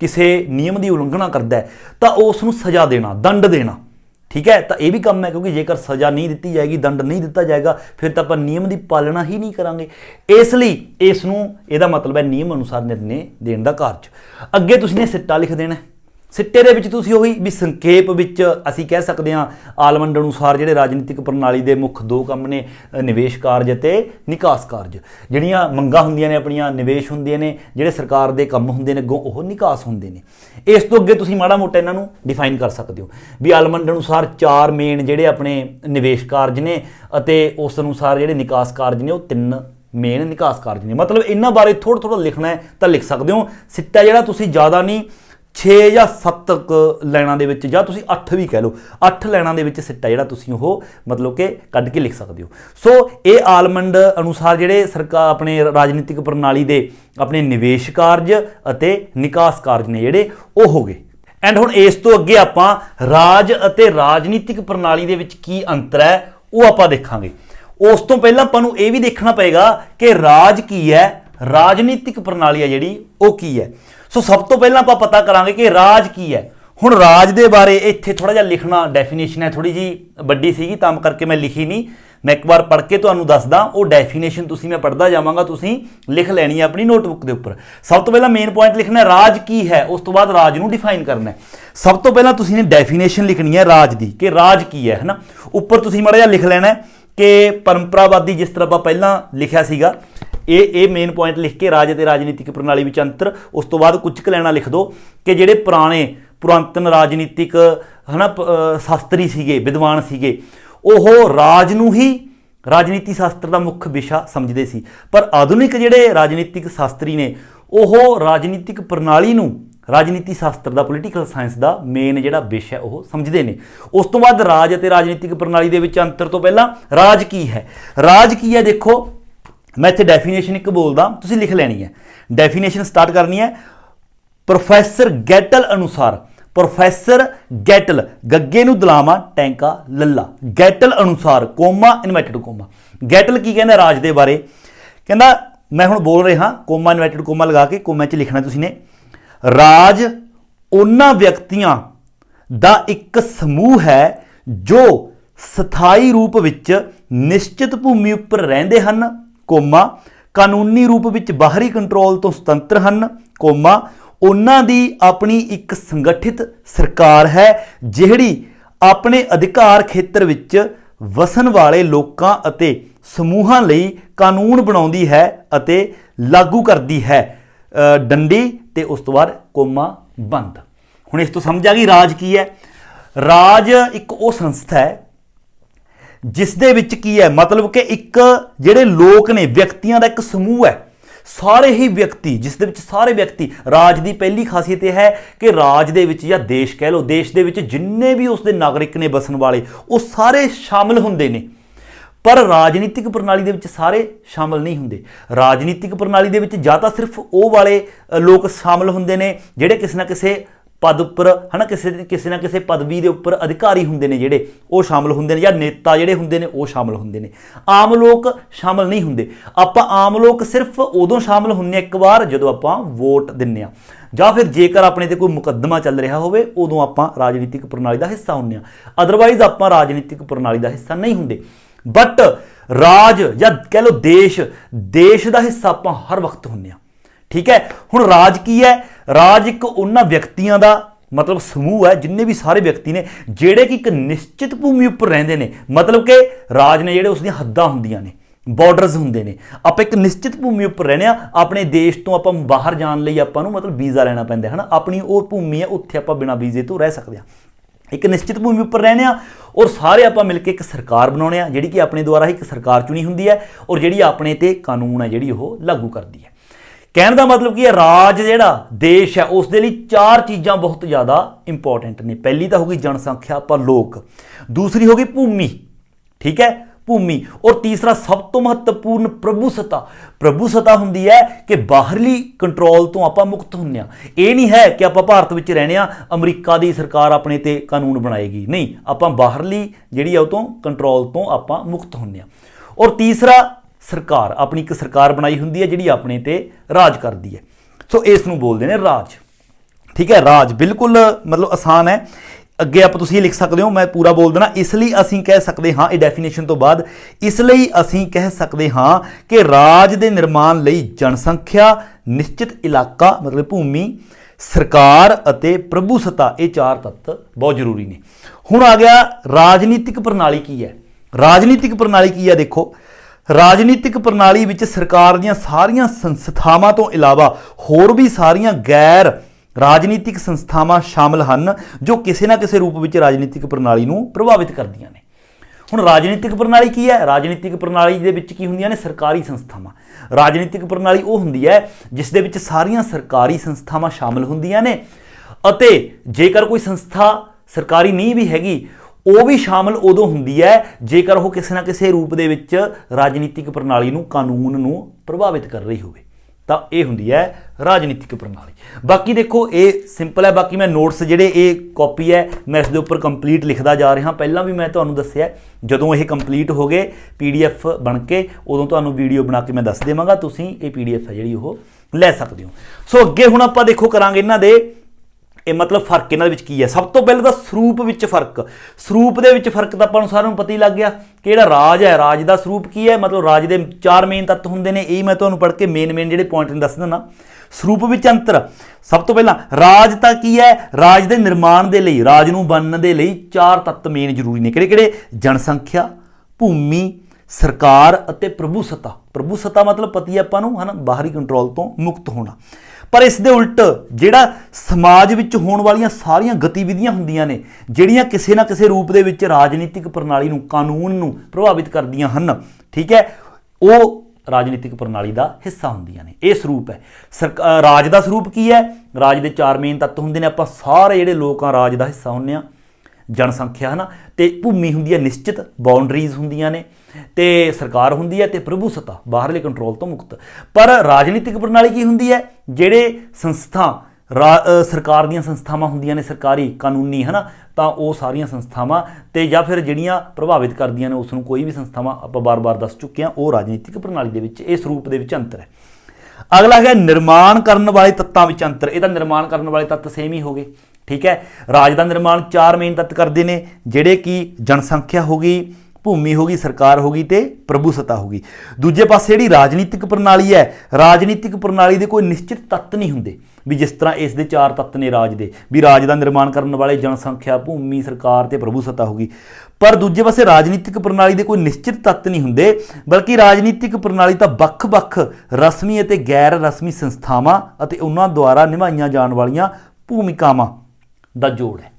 [SPEAKER 1] ਕਿਸੇ ਨਿਯਮ ਦੀ ਉਲੰਘਣਾ ਕਰਦਾ ਹੈ, ਤਾਂ ਉਸ ਨੂੰ ਸਜ਼ਾ ਦੇਣਾ, ਦੰਡ ਦੇਣਾ। ਠੀਕ ਹੈ? ਤਾਂ ਇਹ ਵੀ ਕੰਮ ਹੈ ਕਿਉਂਕਿ ਜੇਕਰ ਸਜ਼ਾ ਨਹੀਂ ਦਿੱਤੀ ਜਾਏਗੀ, ਦੰਡ ਨਹੀਂ ਦਿੱਤਾ ਜਾਏਗਾ, ਫਿਰ ਤਾਂ ਆਪਾਂ ਨਿਯਮ ਦੀ ਪਾਲਣਾ ਹੀ ਨਹੀਂ ਕਰਾਂਗੇ। ਇਸ ਲਈ ਇਸ ਨੂੰ ਇਹਦਾ ਮਤਲਬ ਹੈ ਨਿਯਮ ਅਨੁਸਾਰ ਨਿਰਣੇ ਦੇਣ ਦਾ ਕਾਰਜ। ਅੱਗੇ ਤੁਸੀਂ ਨੇ ਸਿੱਟਾ ਲਿਖ ਦੇਣਾ ਸਿੱਟੇ ਦੇ ਵਿੱਚ ਤੁਸੀਂ ਉਹੀ ਵੀ ਸੰਖੇਪ ਵਿੱਚ ਅਸੀਂ ਕਹਿ ਸਕਦੇ ਹਾਂ, ਆਲਮੰਡ ਅਨੁਸਾਰ ਜਿਹੜੇ ਰਾਜਨੀਤਿਕ ਪ੍ਰਣਾਲੀ ਦੇ ਮੁੱਖ ਦੋ ਕੰਮ ਨੇ ਨਿਵੇਸ਼ ਕਾਰਜ ਅਤੇ ਨਿਕਾਸ ਕਾਰਜ। ਜਿਹੜੀਆਂ ਮੰਗਾਂ ਹੁੰਦੀਆਂ ਨੇ, ਆਪਣੀਆਂ ਨਿਵੇਸ਼ ਹੁੰਦੀਆਂ ਨੇ, ਜਿਹੜੇ ਸਰਕਾਰ ਦੇ ਕੰਮ ਹੁੰਦੇ ਨੇ, ਅੱਗੋਂ ਉਹ ਨਿਕਾਸ ਹੁੰਦੇ ਨੇ। ਇਸ ਤੋਂ ਅੱਗੇ ਤੁਸੀਂ ਮਾੜਾ ਮੋਟਾ ਇਹਨਾਂ ਨੂੰ ਡਿਫਾਈਨ ਕਰ ਸਕਦੇ ਹੋ ਵੀ ਆਲਮੰਡ ਅਨੁਸਾਰ ਚਾਰ ਮੇਨ ਜਿਹੜੇ ਆਪਣੇ ਨਿਵੇਸ਼ ਕਾਰਜ ਨੇ ਅਤੇ ਉਸ ਅਨੁਸਾਰ ਜਿਹੜੇ ਨਿਕਾਸ ਕਾਰਜ ਨੇ, ਉਹ ਤਿੰਨ ਮੇਨ ਨਿਕਾਸ ਕਾਰਜ ਨੇ। ਮਤਲਬ ਇਹਨਾਂ ਬਾਰੇ ਥੋੜਾ ਥੋੜਾ ਲਿਖਣਾ ਹੈ ਤਾਂ ਲਿਖ ਸਕਦੇ ਹੋ। ਸਿੱਟਾ ਜਿਹੜਾ ਤੁਸੀਂ ਜ਼ਿਆਦਾ ਨਹੀਂ 6 ਜਾਂ 7 ਲਾਈਨਾਂ ਦੇ ਵਿੱਚ, ਜਾਂ ਤੁਸੀਂ 8 ਵੀ ਕਹਿ ਲਓ 8 ਲਾਈਨਾਂ ਦੇ ਵਿੱਚ ਸਿੱਟਾ ਜਿਹੜਾ ਤੁਸੀਂ ਉਹ ਮਤਲਬ ਕਿ ਕੱਢ ਕੇ ਲਿਖ ਸਕਦੇ ਹੋ। ਸੋ ਇਹ ਆਲਮੰਡ ਅਨੁਸਾਰ ਜਿਹੜੇ ਸਰਕਾਰ ਆਪਣੇ ਰਾਜਨੀਤਿਕ ਪ੍ਰਣਾਲੀ ਦੇ ਆਪਣੇ ਨਿਵੇਸ਼ ਕਾਰਜ ਅਤੇ ਨਿਕਾਸ ਕਾਰਜ ਨੇ ਜਿਹੜੇ, ਉਹ ਹੋ ਗਏ। ਐਂਡ ਹੁਣ ਇਸ ਤੋਂ ਅੱਗੇ ਆਪਾਂ ਰਾਜ ਅਤੇ ਰਾਜਨੀਤਿਕ ਪ੍ਰਣਾਲੀ ਦੇ ਵਿੱਚ ਕੀ ਅੰਤਰ ਹੈ, ਉਹ ਆਪਾਂ ਦੇਖਾਂਗੇ। ਉਸ ਤੋਂ ਪਹਿਲਾਂ ਆਪਾਂ ਨੂੰ ਇਹ ਵੀ ਦੇਖਣਾ ਪਏਗਾ ਕਿ ਰਾਜ ਕੀ ਹੈ, ਰਾਜਨੀਤਿਕ ਪ੍ਰਣਾਲੀ ਹੈ ਜਿਹੜੀ, ਉਹ ਕੀ ਹੈ। ਸੋ ਸਭ ਤੋਂ ਪਹਿਲਾਂ ਆਪਾਂ ਪਤਾ ਕਰਾਂਗੇ ਕਿ ਰਾਜ ਕੀ ਹੈ। ਹੁਣ ਰਾਜ ਦੇ ਬਾਰੇ ਇੱਥੇ ਥੋੜਾ ਜਿਹਾ ਲਿਖਣਾ ਡੈਫੀਨੇਸ਼ਨ ਹੈ ਥੋੜੀ ਜੀ ਵੱਡੀ ਸੀਗੀ, ਤਾਂ ਕਰਕੇ ਮੈਂ ਲਿਖੀ ਨਹੀਂ। ਮੈਂ ਇੱਕ ਵਾਰ ਪੜ੍ਹ ਕੇ ਤੁਹਾਨੂੰ ਦੱਸਦਾ, ਉਹ ਡੈਫੀਨੇਸ਼ਨ ਤੁਸੀਂ ਮੈਂ ਪੜ੍ਹਦਾ ਜਾਵਾਂਗਾ, ਤੁਸੀਂ ਲਿਖ ਲੈਣੀ ਹੈ ਆਪਣੀ ਨੋਟਬੁੱਕ ਦੇ ਉੱਪਰ। ਸਭ ਤੋਂ ਪਹਿਲਾਂ ਮੇਨ ਪੁਆਇੰਟ ਲਿਖਣਾ ਰਾਜ ਕੀ ਹੈ, ਉਸ ਤੋਂ ਬਾਅਦ ਰਾਜ ਨੂੰ ਡਿਫਾਈਨ ਕਰਨਾ ਸਭ ਤੋਂ ਪਹਿਲਾਂ ਤੁਸੀਂ ਨੇ ਡੈਫੀਨੇਸ਼ਨ ਲਿਖਣੀ ਹੈ ਰਾਜ ਦੀ, ਕਿ ਰਾਜ ਕੀ ਹੈ, ਹਨਾ? ਉੱਪਰ ਤੁਸੀਂ ਮਾੜਾ ਜਿਹਾ ਲਿਖ ਲੈਣਾ ਕਿ ਪਰੰਪਰਾਵਾਦੀ ਜਿਸ ਤਰ੍ਹਾਂ ਆਪਾਂ ਪਹਿਲਾਂ ਲਿਖਿਆ ਸੀਗਾ ਇਹ ਇਹ ਮੇਨ ਪੁਆਇੰਟ ਲਿਖ ਕੇ ਰਾਜ ਅਤੇ ਰਾਜਨੀਤਿਕ ਪ੍ਰਣਾਲੀ ਵਿੱਚ ਅੰਤਰ, ਉਸ ਤੋਂ ਬਾਅਦ ਕੁਝ ਕੁ ਲੈਣਾ ਲਿਖ ਦਿਓ ਕਿ ਜਿਹੜੇ ਪੁਰਾਣੇ, ਪੁਰਾਤਨ ਰਾਜਨੀਤਿਕ, ਹਨਾ, ਪ- ਸ਼ਾਸਤਰੀ ਸੀਗੇ, ਵਿਦਵਾਨ ਸੀਗੇ, ਉਹ ਰਾਜ ਨੂੰ ਹੀ ਰਾਜਨੀਤੀ ਸ਼ਾਸਤਰ ਦਾ ਮੁੱਖ ਵਿਸ਼ਾ ਸਮਝਦੇ ਸੀ। ਪਰ ਆਧੁਨਿਕ ਜਿਹੜੇ ਰਾਜਨੀਤਿਕ ਸ਼ਾਸਤਰੀ ਨੇ, ਉਹ ਰਾਜਨੀਤਿਕ ਪ੍ਰਣਾਲੀ ਨੂੰ ਰਾਜਨੀਤੀ ਸ਼ਾਸਤਰ ਦਾ ਪੋਲੀਟੀਕਲ ਸਾਇੰਸ ਦਾ ਮੇਨ ਜਿਹੜਾ ਵਿਸ਼ਾ ਹੈ, ਉਹ ਸਮਝਦੇ ਨੇ। ਉਸ ਤੋਂ ਬਾਅਦ ਰਾਜ ਅਤੇ ਰਾਜਨੀਤਿਕ ਪ੍ਰਣਾਲੀ ਦੇ ਵਿੱਚ ਅੰਤਰ ਤੋਂ ਪਹਿਲਾਂ ਰਾਜ ਕੀ ਹੈ? ਰਾਜ ਕੀ ਹੈ ਦੇਖੋ ਮੈਂ ਇੱਥੇ ਡੈਫੀਨੇਸ਼ਨ ਇੱਕ ਬੋਲਦਾ, ਤੁਸੀਂ ਲਿਖ ਲੈਣੀ ਹੈ। ਡੈਫੀਨੇਸ਼ਨ ਸਟਾਰਟ ਕਰਨੀ ਹੈ। ਪ੍ਰੋਫੈਸਰ ਗੈਟਲ ਅਨੁਸਾਰ ਪ੍ਰੋਫੈਸਰ ਗੈਟਲ ਗੱਗੇ ਨੂੰ ਦਲਾਮਾ ਟੈਂਕਾ, ਲੱਲਾ। ਗੈਟਲ ਅਨੁਸਾਰ ਕੋਮਾ ਇਨਵਰਟਡ ਕੋਮਾ ਗੈਟਲ ਕੀ ਕਹਿੰਦਾ ਰਾਜ ਦੇ ਬਾਰੇ? ਕਹਿੰਦਾ, ਮੈਂ ਹੁਣ ਬੋਲ ਰਿਹਾ ਕੋਮਾ ਇਨਵਰਟਡ ਕੋਮਾ ਲਗਾ ਕੇ ਕੋਮਾ 'ਚ ਲਿਖਣਾ ਤੁਸੀਂ ਨੇ। ਰਾਜ ਉਹਨਾਂ ਵਿਅਕਤੀਆਂ ਦਾ ਇੱਕ ਸਮੂਹ ਹੈ ਜੋ ਸਥਾਈ ਰੂਪ ਵਿੱਚ ਨਿਸ਼ਚਿਤ ਭੂਮੀ ਉੱਪਰ ਰਹਿੰਦੇ ਹਨ। ਕੋਮਾ ਕਾਨੂੰਨੀ ਰੂਪ ਵਿੱਚ ਬਾਹਰੀ ਕੰਟਰੋਲ ਤੋਂ ਸੁਤੰਤਰ ਹਨ। ਕੋਮਾ ਉਹਨਾਂ ਦੀ ਆਪਣੀ ਇੱਕ ਸੰਗਠਿਤ ਸਰਕਾਰ ਹੈ, ਜਿਹੜੀ ਆਪਣੇ ਅਧਿਕਾਰ ਖੇਤਰ ਵਿੱਚ ਵਸਣ ਵਾਲੇ ਲੋਕਾਂ ਅਤੇ ਸਮੂਹਾਂ ਲਈ ਕਾਨੂੰਨ ਬਣਾਉਂਦੀ ਹੈ ਅਤੇ ਲਾਗੂ ਕਰਦੀ ਹੈ। ਡੰਡੀ ਤੇ ਉਸ ਤੋਂ ਬਾਅਦ ਕੋਮਾ ਬੰਦ। ਹੁਣ ਇਸ ਤੋਂ ਸਮਝ ਆ ਗਈ ਰਾਜ ਕੀ ਹੈ। ਰਾਜ ਇੱਕ ਉਹ ਸੰਸਥਾ ਹੈ ਜਿਸ ਦੇ ਵਿੱਚ ਕੀ ਹੈ? ਮਤਲਬ ਕਿ ਇੱਕ ਜਿਹੜੇ ਲੋਕ ਨੇ, ਵਿਅਕਤੀਆਂ ਦਾ ਇੱਕ ਸਮੂਹ ਹੈ। ਸਾਰੇ ਹੀ ਵਿਅਕਤੀ ਜਿਸ ਦੇ ਵਿੱਚ ਸਾਰੇ ਵਿਅਕਤੀ, ਰਾਜ ਦੀ ਪਹਿਲੀ ਖਾਸੀਅਤ ਇਹ ਹੈ ਕਿ ਰਾਜ ਦੇ ਵਿੱਚ ਜਾਂ ਦੇਸ਼ ਕਹਿ ਲਓ, ਦੇਸ਼ ਦੇ ਵਿੱਚ ਜਿੰਨੇ ਵੀ ਉਸ ਦੇ ਨਾਗਰਿਕ ਨੇ ਬਸਣ ਵਾਲੇ, ਉਹ ਸਾਰੇ ਸ਼ਾਮਲ ਹੁੰਦੇ ਨੇ। ਪਰ ਰਾਜਨੀਤਿਕ ਪ੍ਰਣਾਲੀ ਦੇ ਵਿੱਚ ਸਾਰੇ ਸ਼ਾਮਲ ਨਹੀਂ ਹੁੰਦੇ। ਰਾਜਨੀਤਿਕ ਪ੍ਰਣਾਲੀ ਦੇ ਵਿੱਚ ਜਾਂ ਤਾਂ ਸਿਰਫ ਉਹ ਵਾਲੇ ਲੋਕ ਸ਼ਾਮਲ ਹੁੰਦੇ ਨੇ, ਜਿਹੜੇ ਕਿਸੇ ਨਾ ਕਿਸੇ ਪਦ ਉੱਪਰ, ਹਨਾ, ਕਿਸੇ ਕਿਸੇ ਨਾ ਕਿਸੇ ਪਦਵੀ ਦੇ ਉੱਪਰ ਅਧਿਕਾਰੀ ਹੁੰਦੇ ਨੇ ਜਿਹੜੇ, ਉਹ ਸ਼ਾਮਲ ਹੁੰਦੇ ਨੇ ਜਾਂ ਨੇਤਾ ਜਿਹੜੇ ਹੁੰਦੇ ਨੇ, ਉਹ ਸ਼ਾਮਲ ਹੁੰਦੇ ਨੇ। ਆਮ ਲੋਕ ਸ਼ਾਮਲ ਨਹੀਂ ਹੁੰਦੇ। ਆਪਾਂ ਆਮ ਲੋਕ ਸਿਰਫ ਉਦੋਂ ਸ਼ਾਮਲ ਹੁੰਨੇ ਇੱਕ ਵਾਰ ਜਦੋਂ ਆਪਾਂ ਵੋਟ ਦਿੰਨੇ ਆ ਜਾਂ ਫਿਰ ਜੇਕਰ ਆਪਣੇ ਤੇ ਕੋਈ ਮੁਕੱਦਮਾ ਚੱਲ ਰਿਹਾ ਹੋਵੇ, ਉਦੋਂ ਆਪਾਂ ਰਾਜਨੀਤਿਕ ਪ੍ਰਣਾਲੀ ਦਾ ਹਿੱਸਾ ਹੁੰਨੇ ਆ ਅਦਰਵਾਈਜ਼ ਆਪਾਂ ਰਾਜਨੀਤਿਕ ਪ੍ਰਣਾਲੀ ਦਾ ਹਿੱਸਾ ਨਹੀਂ ਹੁੰਦੇ। ਬਟ ਰਾਜ ਜਾਂ ਕਹਿ ਲਓ ਦੇਸ਼ ਦੇਸ਼ ਦਾ ਹਿੱਸਾ ਆਪਾਂ ਹਰ ਵਕਤ ਹੁੰਨੇ ਆ ਠੀਕ ਹੈ? ਹੁਣ ਰਾਜ ਕੀ ਹੈ? ਰਾਜ ਇੱਕ ਉਹਨਾਂ ਵਿਅਕਤੀਆਂ ਦਾ ਮਤਲਬ ਸਮੂਹ ਹੈ, ਜਿੰਨੇ ਵੀ ਸਾਰੇ ਵਿਅਕਤੀ ਨੇ, ਜਿਹੜੇ ਕਿ ਇੱਕ ਨਿਸ਼ਚਿਤ ਭੂਮੀ ਉੱਪਰ ਰਹਿੰਦੇ ਨੇ। ਮਤਲਬ ਕਿ ਰਾਜ ਨੇ ਜਿਹੜੇ ਉਸ ਦੀਆਂ ਹੱਦਾਂ ਹੁੰਦੀਆਂ ਨੇ ਬਾਰਡਰਸ ਹੁੰਦੇ ਨੇ। ਆਪਾਂ ਇੱਕ ਨਿਸ਼ਚਿਤ ਭੂਮੀ ਉੱਪਰ ਰਹਿੰਦੇ ਆ ਆਪਣੇ ਦੇਸ਼ ਤੋਂ ਆਪਾਂ ਬਾਹਰ ਜਾਣ ਲਈ ਆਪਾਂ ਨੂੰ ਮਤਲਬ ਵੀਜ਼ਾ ਲੈਣਾ ਪੈਂਦਾ ਹੈ, ਹਨਾ? ਆਪਣੀ ਉਹ ਭੂਮੀ ਹੈ, ਉੱਥੇ ਆਪਾਂ ਬਿਨਾਂ ਵੀਜ਼ੇ ਤੋਂ ਰਹਿ ਸਕਦੇ ਆ ਇੱਕ ਨਿਸ਼ਚਿਤ ਭੂਮੀ ਉੱਪਰ ਰਹਿੰਦੇ ਆ ਔਰ ਸਾਰੇ ਆਪਾਂ ਮਿਲ ਕੇ ਇੱਕ ਸਰਕਾਰ ਬਣਾਉਣੇ ਆ ਜਿਹੜੀ ਕਿ ਆਪਣੇ ਦੁਆਰਾ ਹੀ ਇੱਕ ਸਰਕਾਰ ਚੁਣੀ ਹੁੰਦੀ ਹੈ ਔਰ ਜਿਹੜੀ ਆਪਣੇ ਤੇ ਕਾਨੂੰਨ ਹੈ, ਜਿਹੜੀ ਉਹ ਲਾਗੂ ਕਰਦੀ ਹੈ। ਕਹਿਣ ਦਾ ਮਤਲਬ ਕੀ ਹੈ, ਰਾਜ ਜਿਹੜਾ ਦੇਸ਼ ਹੈ ਉਸ ਦੇ ਲਈ ਚਾਰ ਚੀਜ਼ਾਂ ਬਹੁਤ ਜ਼ਿਆਦਾ ਇੰਪੋਰਟੈਂਟ ਨੇ। ਪਹਿਲੀ ਤਾਂ ਹੋਗੀ ਜਨਸੰਖਿਆ ਪਰ ਲੋਕ। ਦੂਸਰੀ ਹੋਗੀ ਭੂਮੀ। ਠੀਕ ਹੈ? ਭੂਮੀ। ਔਰ ਤੀਸਰਾ ਸਭ ਤੋਂ ਮਹੱਤਵਪੂਰਨ ਪ੍ਰਭੂਸਤਾ। ਪ੍ਰਭੂਸਤਾ ਹੁੰਦੀ ਹੈ ਕਿ ਬਾਹਰਲੀ ਕੰਟਰੋਲ ਤੋਂ ਆਪਾਂ ਮੁਕਤ ਹੁੰਨੇ ਆ ਇਹ ਨਹੀਂ ਹੈ ਕਿ ਆਪਾਂ ਭਾਰਤ ਵਿੱਚ ਰਹਿੰਦੇ ਆ ਅਮਰੀਕਾ ਦੀ ਸਰਕਾਰ ਆਪਣੇ ਤੇ ਕਾਨੂੰਨ ਬਣਾਏਗੀ। ਨਹੀਂ, ਆਪਾਂ ਬਾਹਰਲੀ ਜਿਹੜੀ ਆ ਉਹ ਤੋਂ ਕੰਟਰੋਲ ਤੋਂ ਆਪਾਂ ਮੁਕਤ ਹੁੰਨੇ ਆ ਔਰ ਤੀਸਰਾ ਸਰਕਾਰ, ਆਪਣੀ ਇੱਕ ਸਰਕਾਰ ਬਣਾਈ ਹੁੰਦੀ ਹੈ ਜਿਹੜੀ ਆਪਣੇ ਤੇ ਰਾਜ ਕਰਦੀ ਹੈ। ਸੋ ਇਸ ਨੂੰ ਬੋਲਦੇ ਨੇ ਰਾਜ। ਠੀਕ ਹੈ, ਰਾਜ ਬਿਲਕੁਲ ਮਤਲਬ ਆਸਾਨ ਹੈ। ਅੱਗੇ ਆਪ ਤੁਸੀਂ ਇਹ ਲਿਖ ਸਕਦੇ ਹੋ, ਮੈਂ ਪੂਰਾ ਬੋਲ ਦੇਣਾ। ਇਸ ਲਈ ਅਸੀਂ ਕਹਿ ਸਕਦੇ ਹਾਂ, ਇਹ ਡੈਫੀਨੇਸ਼ਨ ਤੋਂ ਬਾਅਦ, ਇਸ ਲਈ ਅਸੀਂ ਕਹਿ ਸਕਦੇ ਹਾਂ ਕਿ ਰਾਜ ਦੇ ਨਿਰਮਾਣ ਲਈ ਜਨਸੰਖਿਆ, ਨਿਸ਼ਚਿਤ ਇਲਾਕਾ, ਮਤਲਬ ਭੂਮੀ, ਸਰਕਾਰ ਅਤੇ ਪ੍ਰਭੂਸੱਤਾ, ਇਹ ਚਾਰ ਤੱਤ ਬਹੁਤ ਜ਼ਰੂਰੀ ਨੇ। ਹੁਣ ਆ ਗਿਆ ਰਾਜਨੀਤਿਕ ਪ੍ਰਣਾਲੀ ਕੀ ਹੈ? ਰਾਜਨੀਤਿਕ ਪ੍ਰਣਾਲੀ ਕੀ ਹੈ? ਦੇਖੋ ਰਾਜਨੀਤਿਕ ਪ੍ਰਣਾਲੀ ਵਿੱਚ ਸਰਕਾਰ ਦੀਆਂ ਸਾਰੀਆਂ ਸੰਸਥਾਵਾਂ ਤੋਂ ਇਲਾਵਾ ਹੋਰ ਵੀ ਸਾਰੀਆਂ ਗੈਰ ਰਾਜਨੀਤਿਕ ਸੰਸਥਾਵਾਂ ਸ਼ਾਮਲ ਹਨ, ਜੋ ਕਿਸੇ ਨਾ ਕਿਸੇ ਰੂਪ ਵਿੱਚ ਰਾਜਨੀਤਿਕ ਪ੍ਰਣਾਲੀ ਨੂੰ ਪ੍ਰਭਾਵਿਤ ਕਰਦੀਆਂ ਨੇ। ਹੁਣ ਰਾਜਨੀਤਿਕ ਪ੍ਰਣਾਲੀ ਕੀ ਹੈ? ਰਾਜਨੀਤਿਕ ਪ੍ਰਣਾਲੀ ਦੇ ਵਿੱਚ ਕੀ ਹੁੰਦੀਆਂ ਨੇ? ਸਰਕਾਰੀ ਸੰਸਥਾਵਾਂ। ਰਾਜਨੀਤਿਕ ਪ੍ਰਣਾਲੀ ਉਹ ਹੁੰਦੀ ਹੈ, ਜਿਸ ਦੇ ਵਿੱਚ ਸਾਰੀਆਂ ਸਰਕਾਰੀ ਸੰਸਥਾਵਾਂ ਸ਼ਾਮਲ ਹੁੰਦੀਆਂ ਨੇ ਅਤੇ ਜੇਕਰ ਕੋਈ ਸੰਸਥਾ ਸਰਕਾਰੀ ਨਹੀਂ ਵੀ ਹੈਗੀ ਉਹ ਵੀ ਸ਼ਾਮਲ ਉਦੋਂ ਹੁੰਦੀ ਹੈ ਜੇਕਰ ਉਹ ਕਿਸੇ ਨਾ ਕਿਸੇ ਰੂਪ ਦੇ ਵਿੱਚ ਰਾਜਨੀਤਿਕ ਪ੍ਰਣਾਲੀ ਨੂੰ, ਕਾਨੂੰਨ ਨੂੰ ਪ੍ਰਭਾਵਿਤ ਕਰ ਰਹੀ ਹੋਵੇ, ਤਾਂ ਇਹ ਹੁੰਦੀ ਹੈ ਰਾਜਨੀਤਿਕ ਪ੍ਰਣਾਲੀ। ਬਾਕੀ ਦੇਖੋ, ਇਹ ਸਿੰਪਲ ਹੈ, ਬਾਕੀ ਮੈਂ ਨੋਟਸ ਜਿਹੜੇ ਇਹ ਕਾਪੀ ਹੈ, ਮੈਂ ਇਸ ਦੇ ਉੱਪਰ ਕੰਪਲੀਟ ਲਿਖਦਾ ਜਾ ਰਿਹਾ। ਪਹਿਲਾਂ ਵੀ ਮੈਂ ਤੁਹਾਨੂੰ ਦੱਸਿਆ ਜਦੋਂ ਇਹ ਕੰਪਲੀਟ ਹੋ ਗਏ ਪੀਡੀਐਫ ਬਣ ਕੇ, ਉਦੋਂ ਤੁਹਾਨੂੰ ਵੀਡੀਓ ਬਣਾ ਕੇ ਮੈਂ ਦੱਸ ਦੇਵਾਂਗਾ, ਤੁਸੀਂ ਇਹ ਪੀਡੀਐਫ ਹੈ ਜਿਹੜੀ ਉਹ ਲੈ ਸਕਦੇ ਹੋ। ਸੋ ਅੱਗੇ ਹੁਣ ਆਪਾਂ ਦੇਖੋ ਕਰਾਂਗੇ ਇਹਨਾਂ ਦੇ ਇਹ ਮਤਲਬ ਫ਼ਰਕ ਇਹਨਾਂ ਦੇ ਵਿੱਚ ਕੀ ਹੈ? ਸਭ ਤੋਂ ਪਹਿਲਾਂ ਤਾਂ ਸਰੂਪ ਵਿੱਚ ਫ਼ਰਕ। ਸਰੂਪ ਦੇ ਵਿੱਚ ਫ਼ਰਕ ਤਾਂ ਆਪਾਂ ਨੂੰ ਸਾਰਿਆਂ ਨੂੰ ਪਤਾ ਹੀ ਲੱਗ ਗਿਆ ਕਿ ਜਿਹੜਾ ਰਾਜ ਹੈ, ਰਾਜ ਦਾ ਸਰੂਪ ਕੀ ਹੈ? ਮਤਲਬ ਰਾਜ ਦੇ ਚਾਰ ਮੇਨ ਤੱਤ ਹੁੰਦੇ ਨੇ, ਇਹ ਮੈਂ ਤੁਹਾਨੂੰ ਪੜ੍ਹ ਕੇ ਮੇਨ ਮੇਨ ਜਿਹੜੇ ਪੁਆਇੰਟ ਨੇ ਦੱਸ ਦਿੰਦਾ। ਸਰੂਪ ਵਿੱਚ ਅੰਤਰ। ਸਭ ਤੋਂ ਪਹਿਲਾਂ ਰਾਜ ਤਾਂ ਕੀ ਹੈ? ਰਾਜ ਦੇ ਨਿਰਮਾਣ ਦੇ ਲਈ, ਰਾਜ ਨੂੰ ਬਣਨ ਦੇ ਲਈ ਚਾਰ ਤੱਤ ਮੇਨ ਜ਼ਰੂਰੀ ਨੇ। ਕਿਹੜੇ ਕਿਹੜੇ ਜਨਸੰਖਿਆ, ਭੂਮੀ, ਸਰਕਾਰ ਅਤੇ ਪ੍ਰਭੂਸੱਤਾ। ਪ੍ਰਭੂਸੱਤਾ ਮਤਲਬ ਪਤੀ ਆਪਾਂ ਨੂੰ, ਹਨਾ? ਬਾਹਰੀ ਕੰਟਰੋਲ ਤੋਂ ਮੁਕਤ ਹੋਣਾ। ਪਰ ਇਸ ਦੇ ਉਲਟ ਜਿਹੜਾ ਸਮਾਜ ਵਿੱਚ ਹੋਣ ਵਾਲੀਆਂ ਸਾਰੀਆਂ ਗਤੀਵਿਧੀਆਂ ਹੁੰਦੀਆਂ ਨੇ, ਜਿਹੜੀਆਂ ਕਿਸੇ ਨਾ ਕਿਸੇ ਰੂਪ ਦੇ ਵਿੱਚ ਰਾਜਨੀਤਿਕ ਪ੍ਰਣਾਲੀ ਨੂੰ, ਕਾਨੂੰਨ ਨੂੰ ਪ੍ਰਭਾਵਿਤ ਕਰਦੀਆਂ ਹਨ, ਠੀਕ ਹੈ, ਉਹ ਰਾਜਨੀਤਿਕ ਪ੍ਰਣਾਲੀ ਦਾ ਹਿੱਸਾ ਹੁੰਦੀਆਂ ਨੇ। ਇਹ ਸਰੂਪ ਹੈ। ਸਰਕ- ਰਾਜ ਦਾ ਸਰੂਪ ਕੀ ਹੈ? ਰਾਜ ਦੇ ਚਾਰ ਮੇਨ ਤੱਤ ਹੁੰਦੇ ਨੇ। ਆਪਾਂ ਸਾਰੇ ਜਿਹੜੇ ਲੋਕ ਆ ਰਾਜ ਦਾ ਹਿੱਸਾ ਹੁੰਨੇ ਆ ਜਨਸੰਖਿਆ, ਹਨਾ? ਤੇ ਭੂਮੀ ਹੁੰਦੀ ਹੈ ਨਿਸ਼ਚਿਤ ਬਾਉਂਡਰੀਜ਼ ਹੁੰਦੀਆਂ ਨੇ, ਤੇ ਸਰਕਾਰ ਹੁੰਦੀ ਹੈ ਤੇ ਪ੍ਰਭੂਸੱਤਾ ਬਾਹਰਲੇ ਕੰਟਰੋਲ ਤੋਂ ਮੁਕਤ। ਪਰ ਰਾਜਨੀਤਿਕ ਪ੍ਰਣਾਲੀ ਕੀ ਹੁੰਦੀ ਹੈ? ਜਿਹੜੇ ਸੰਸਥਾ, ਰਾ- ਸਰਕਾਰ ਦੀਆਂ ਸੰਸਥਾਵਾਂ ਹੁੰਦੀਆਂ ਨੇ, ਸਰਕਾਰੀ ਕਾਨੂੰਨੀ, ਹਨਾ? ਤਾਂ ਉਹ ਸਾਰੀਆਂ ਸੰਸਥਾਵਾਂ ਤੇ ਜਾਂ ਫਿਰ ਜਿਹੜੀਆਂ ਪ੍ਰਭਾਵਿਤ ਕਰਦੀਆਂ ਨੇ ਉਸ ਨੂੰ ਕੋਈ ਵੀ ਸੰਸਥਾਵਾਂ ਆਪਾਂ ਬਾਰ-ਬਾਰ ਦੱਸ ਚੁੱਕੇ ਹਾਂ, ਉਹ ਰਾਜਨੀਤਿਕ ਪ੍ਰਣਾਲੀ ਦੇ ਵਿੱਚ ਇਸ ਰੂਪ ਦੇ ਵਿੱਚ ਅੰਤਰ ਹੈ। ਅਗਲਾ ਹੈਗਾ ਨਿਰਮਾਣ ਕਰਨ ਵਾਲੇ ਤੱਤਾਂ ਵਿੱਚ ਅੰਤਰ। ਇਹਦਾ ਨਿਰਮਾਣ ਕਰਨ ਵਾਲੇ ਤੱਤ ਸੇਮ ਹੀ ਹੋ ਗਏ ਠੀਕ ਹੈ? ਰਾਜ ਦਾ ਨਿਰਮਾਣ ਚਾਰ ਮੇਨ ਤੱਤ ਕਰਦੇ ਨੇ, ਜਿਹੜੇ ਕਿ ਜਨਸੰਖਿਆ ਹੋ ਗਈ, ਭੂਮੀ ਹੋ ਗਈ, ਸਰਕਾਰ ਹੋ ਗਈ ਤੇ ਪ੍ਰਭੂਸੱਤਾ ਹੋ ਗਈ। ਦੂਜੇ ਪਾਸੇ ਜਿਹੜੀ ਰਾਜਨੀਤਿਕ ਪ੍ਰਣਾਲੀ ਹੈ, ਰਾਜਨੀਤਿਕ ਪ੍ਰਣਾਲੀ ਦੇ ਕੋਈ ਨਿਸ਼ਚਿਤ ਤੱਤ ਨਹੀਂ ਹੁੰਦੇ, ਵੀ ਜਿਸ ਤਰ੍ਹਾਂ ਇਸ ਦੇ ਚਾਰ ਤੱਤ ਨੇ ਰਾਜ ਦੇ, ਵੀ ਰਾਜ ਦਾ ਨਿਰਮਾਣ ਕਰਨ ਵਾਲੇ ਜਨਸੰਖਿਆ, ਭੂਮੀ, ਸਰਕਾਰ ਤੇ ਪ੍ਰਭੂਸੱਤਾ ਹੋ ਗਈ। ਪਰ ਦੂਜੇ ਪਾਸੇ ਰਾਜਨੀਤਿਕ ਪ੍ਰਣਾਲੀ ਦੇ ਕੋਈ ਨਿਸ਼ਚਿਤ ਤੱਤ ਨਹੀਂ ਹੁੰਦੇ, ਬਲਕਿ ਰਾਜਨੀਤਿਕ ਪ੍ਰਣਾਲੀ ਤਾਂ ਵੱਖ-ਵੱਖ ਰਸਮੀ ਅਤੇ ਗੈਰ ਰਸਮੀ ਸੰਸਥਾਵਾਂ ਅਤੇ ਉਹਨਾਂ ਦੁਆਰਾ ਨਿਭਾਈਆਂ ਜਾਣ ਵਾਲੀਆਂ ਭੂਮਿਕਾਵਾਂ ਦਾ ਜੋੜ ਹੈ।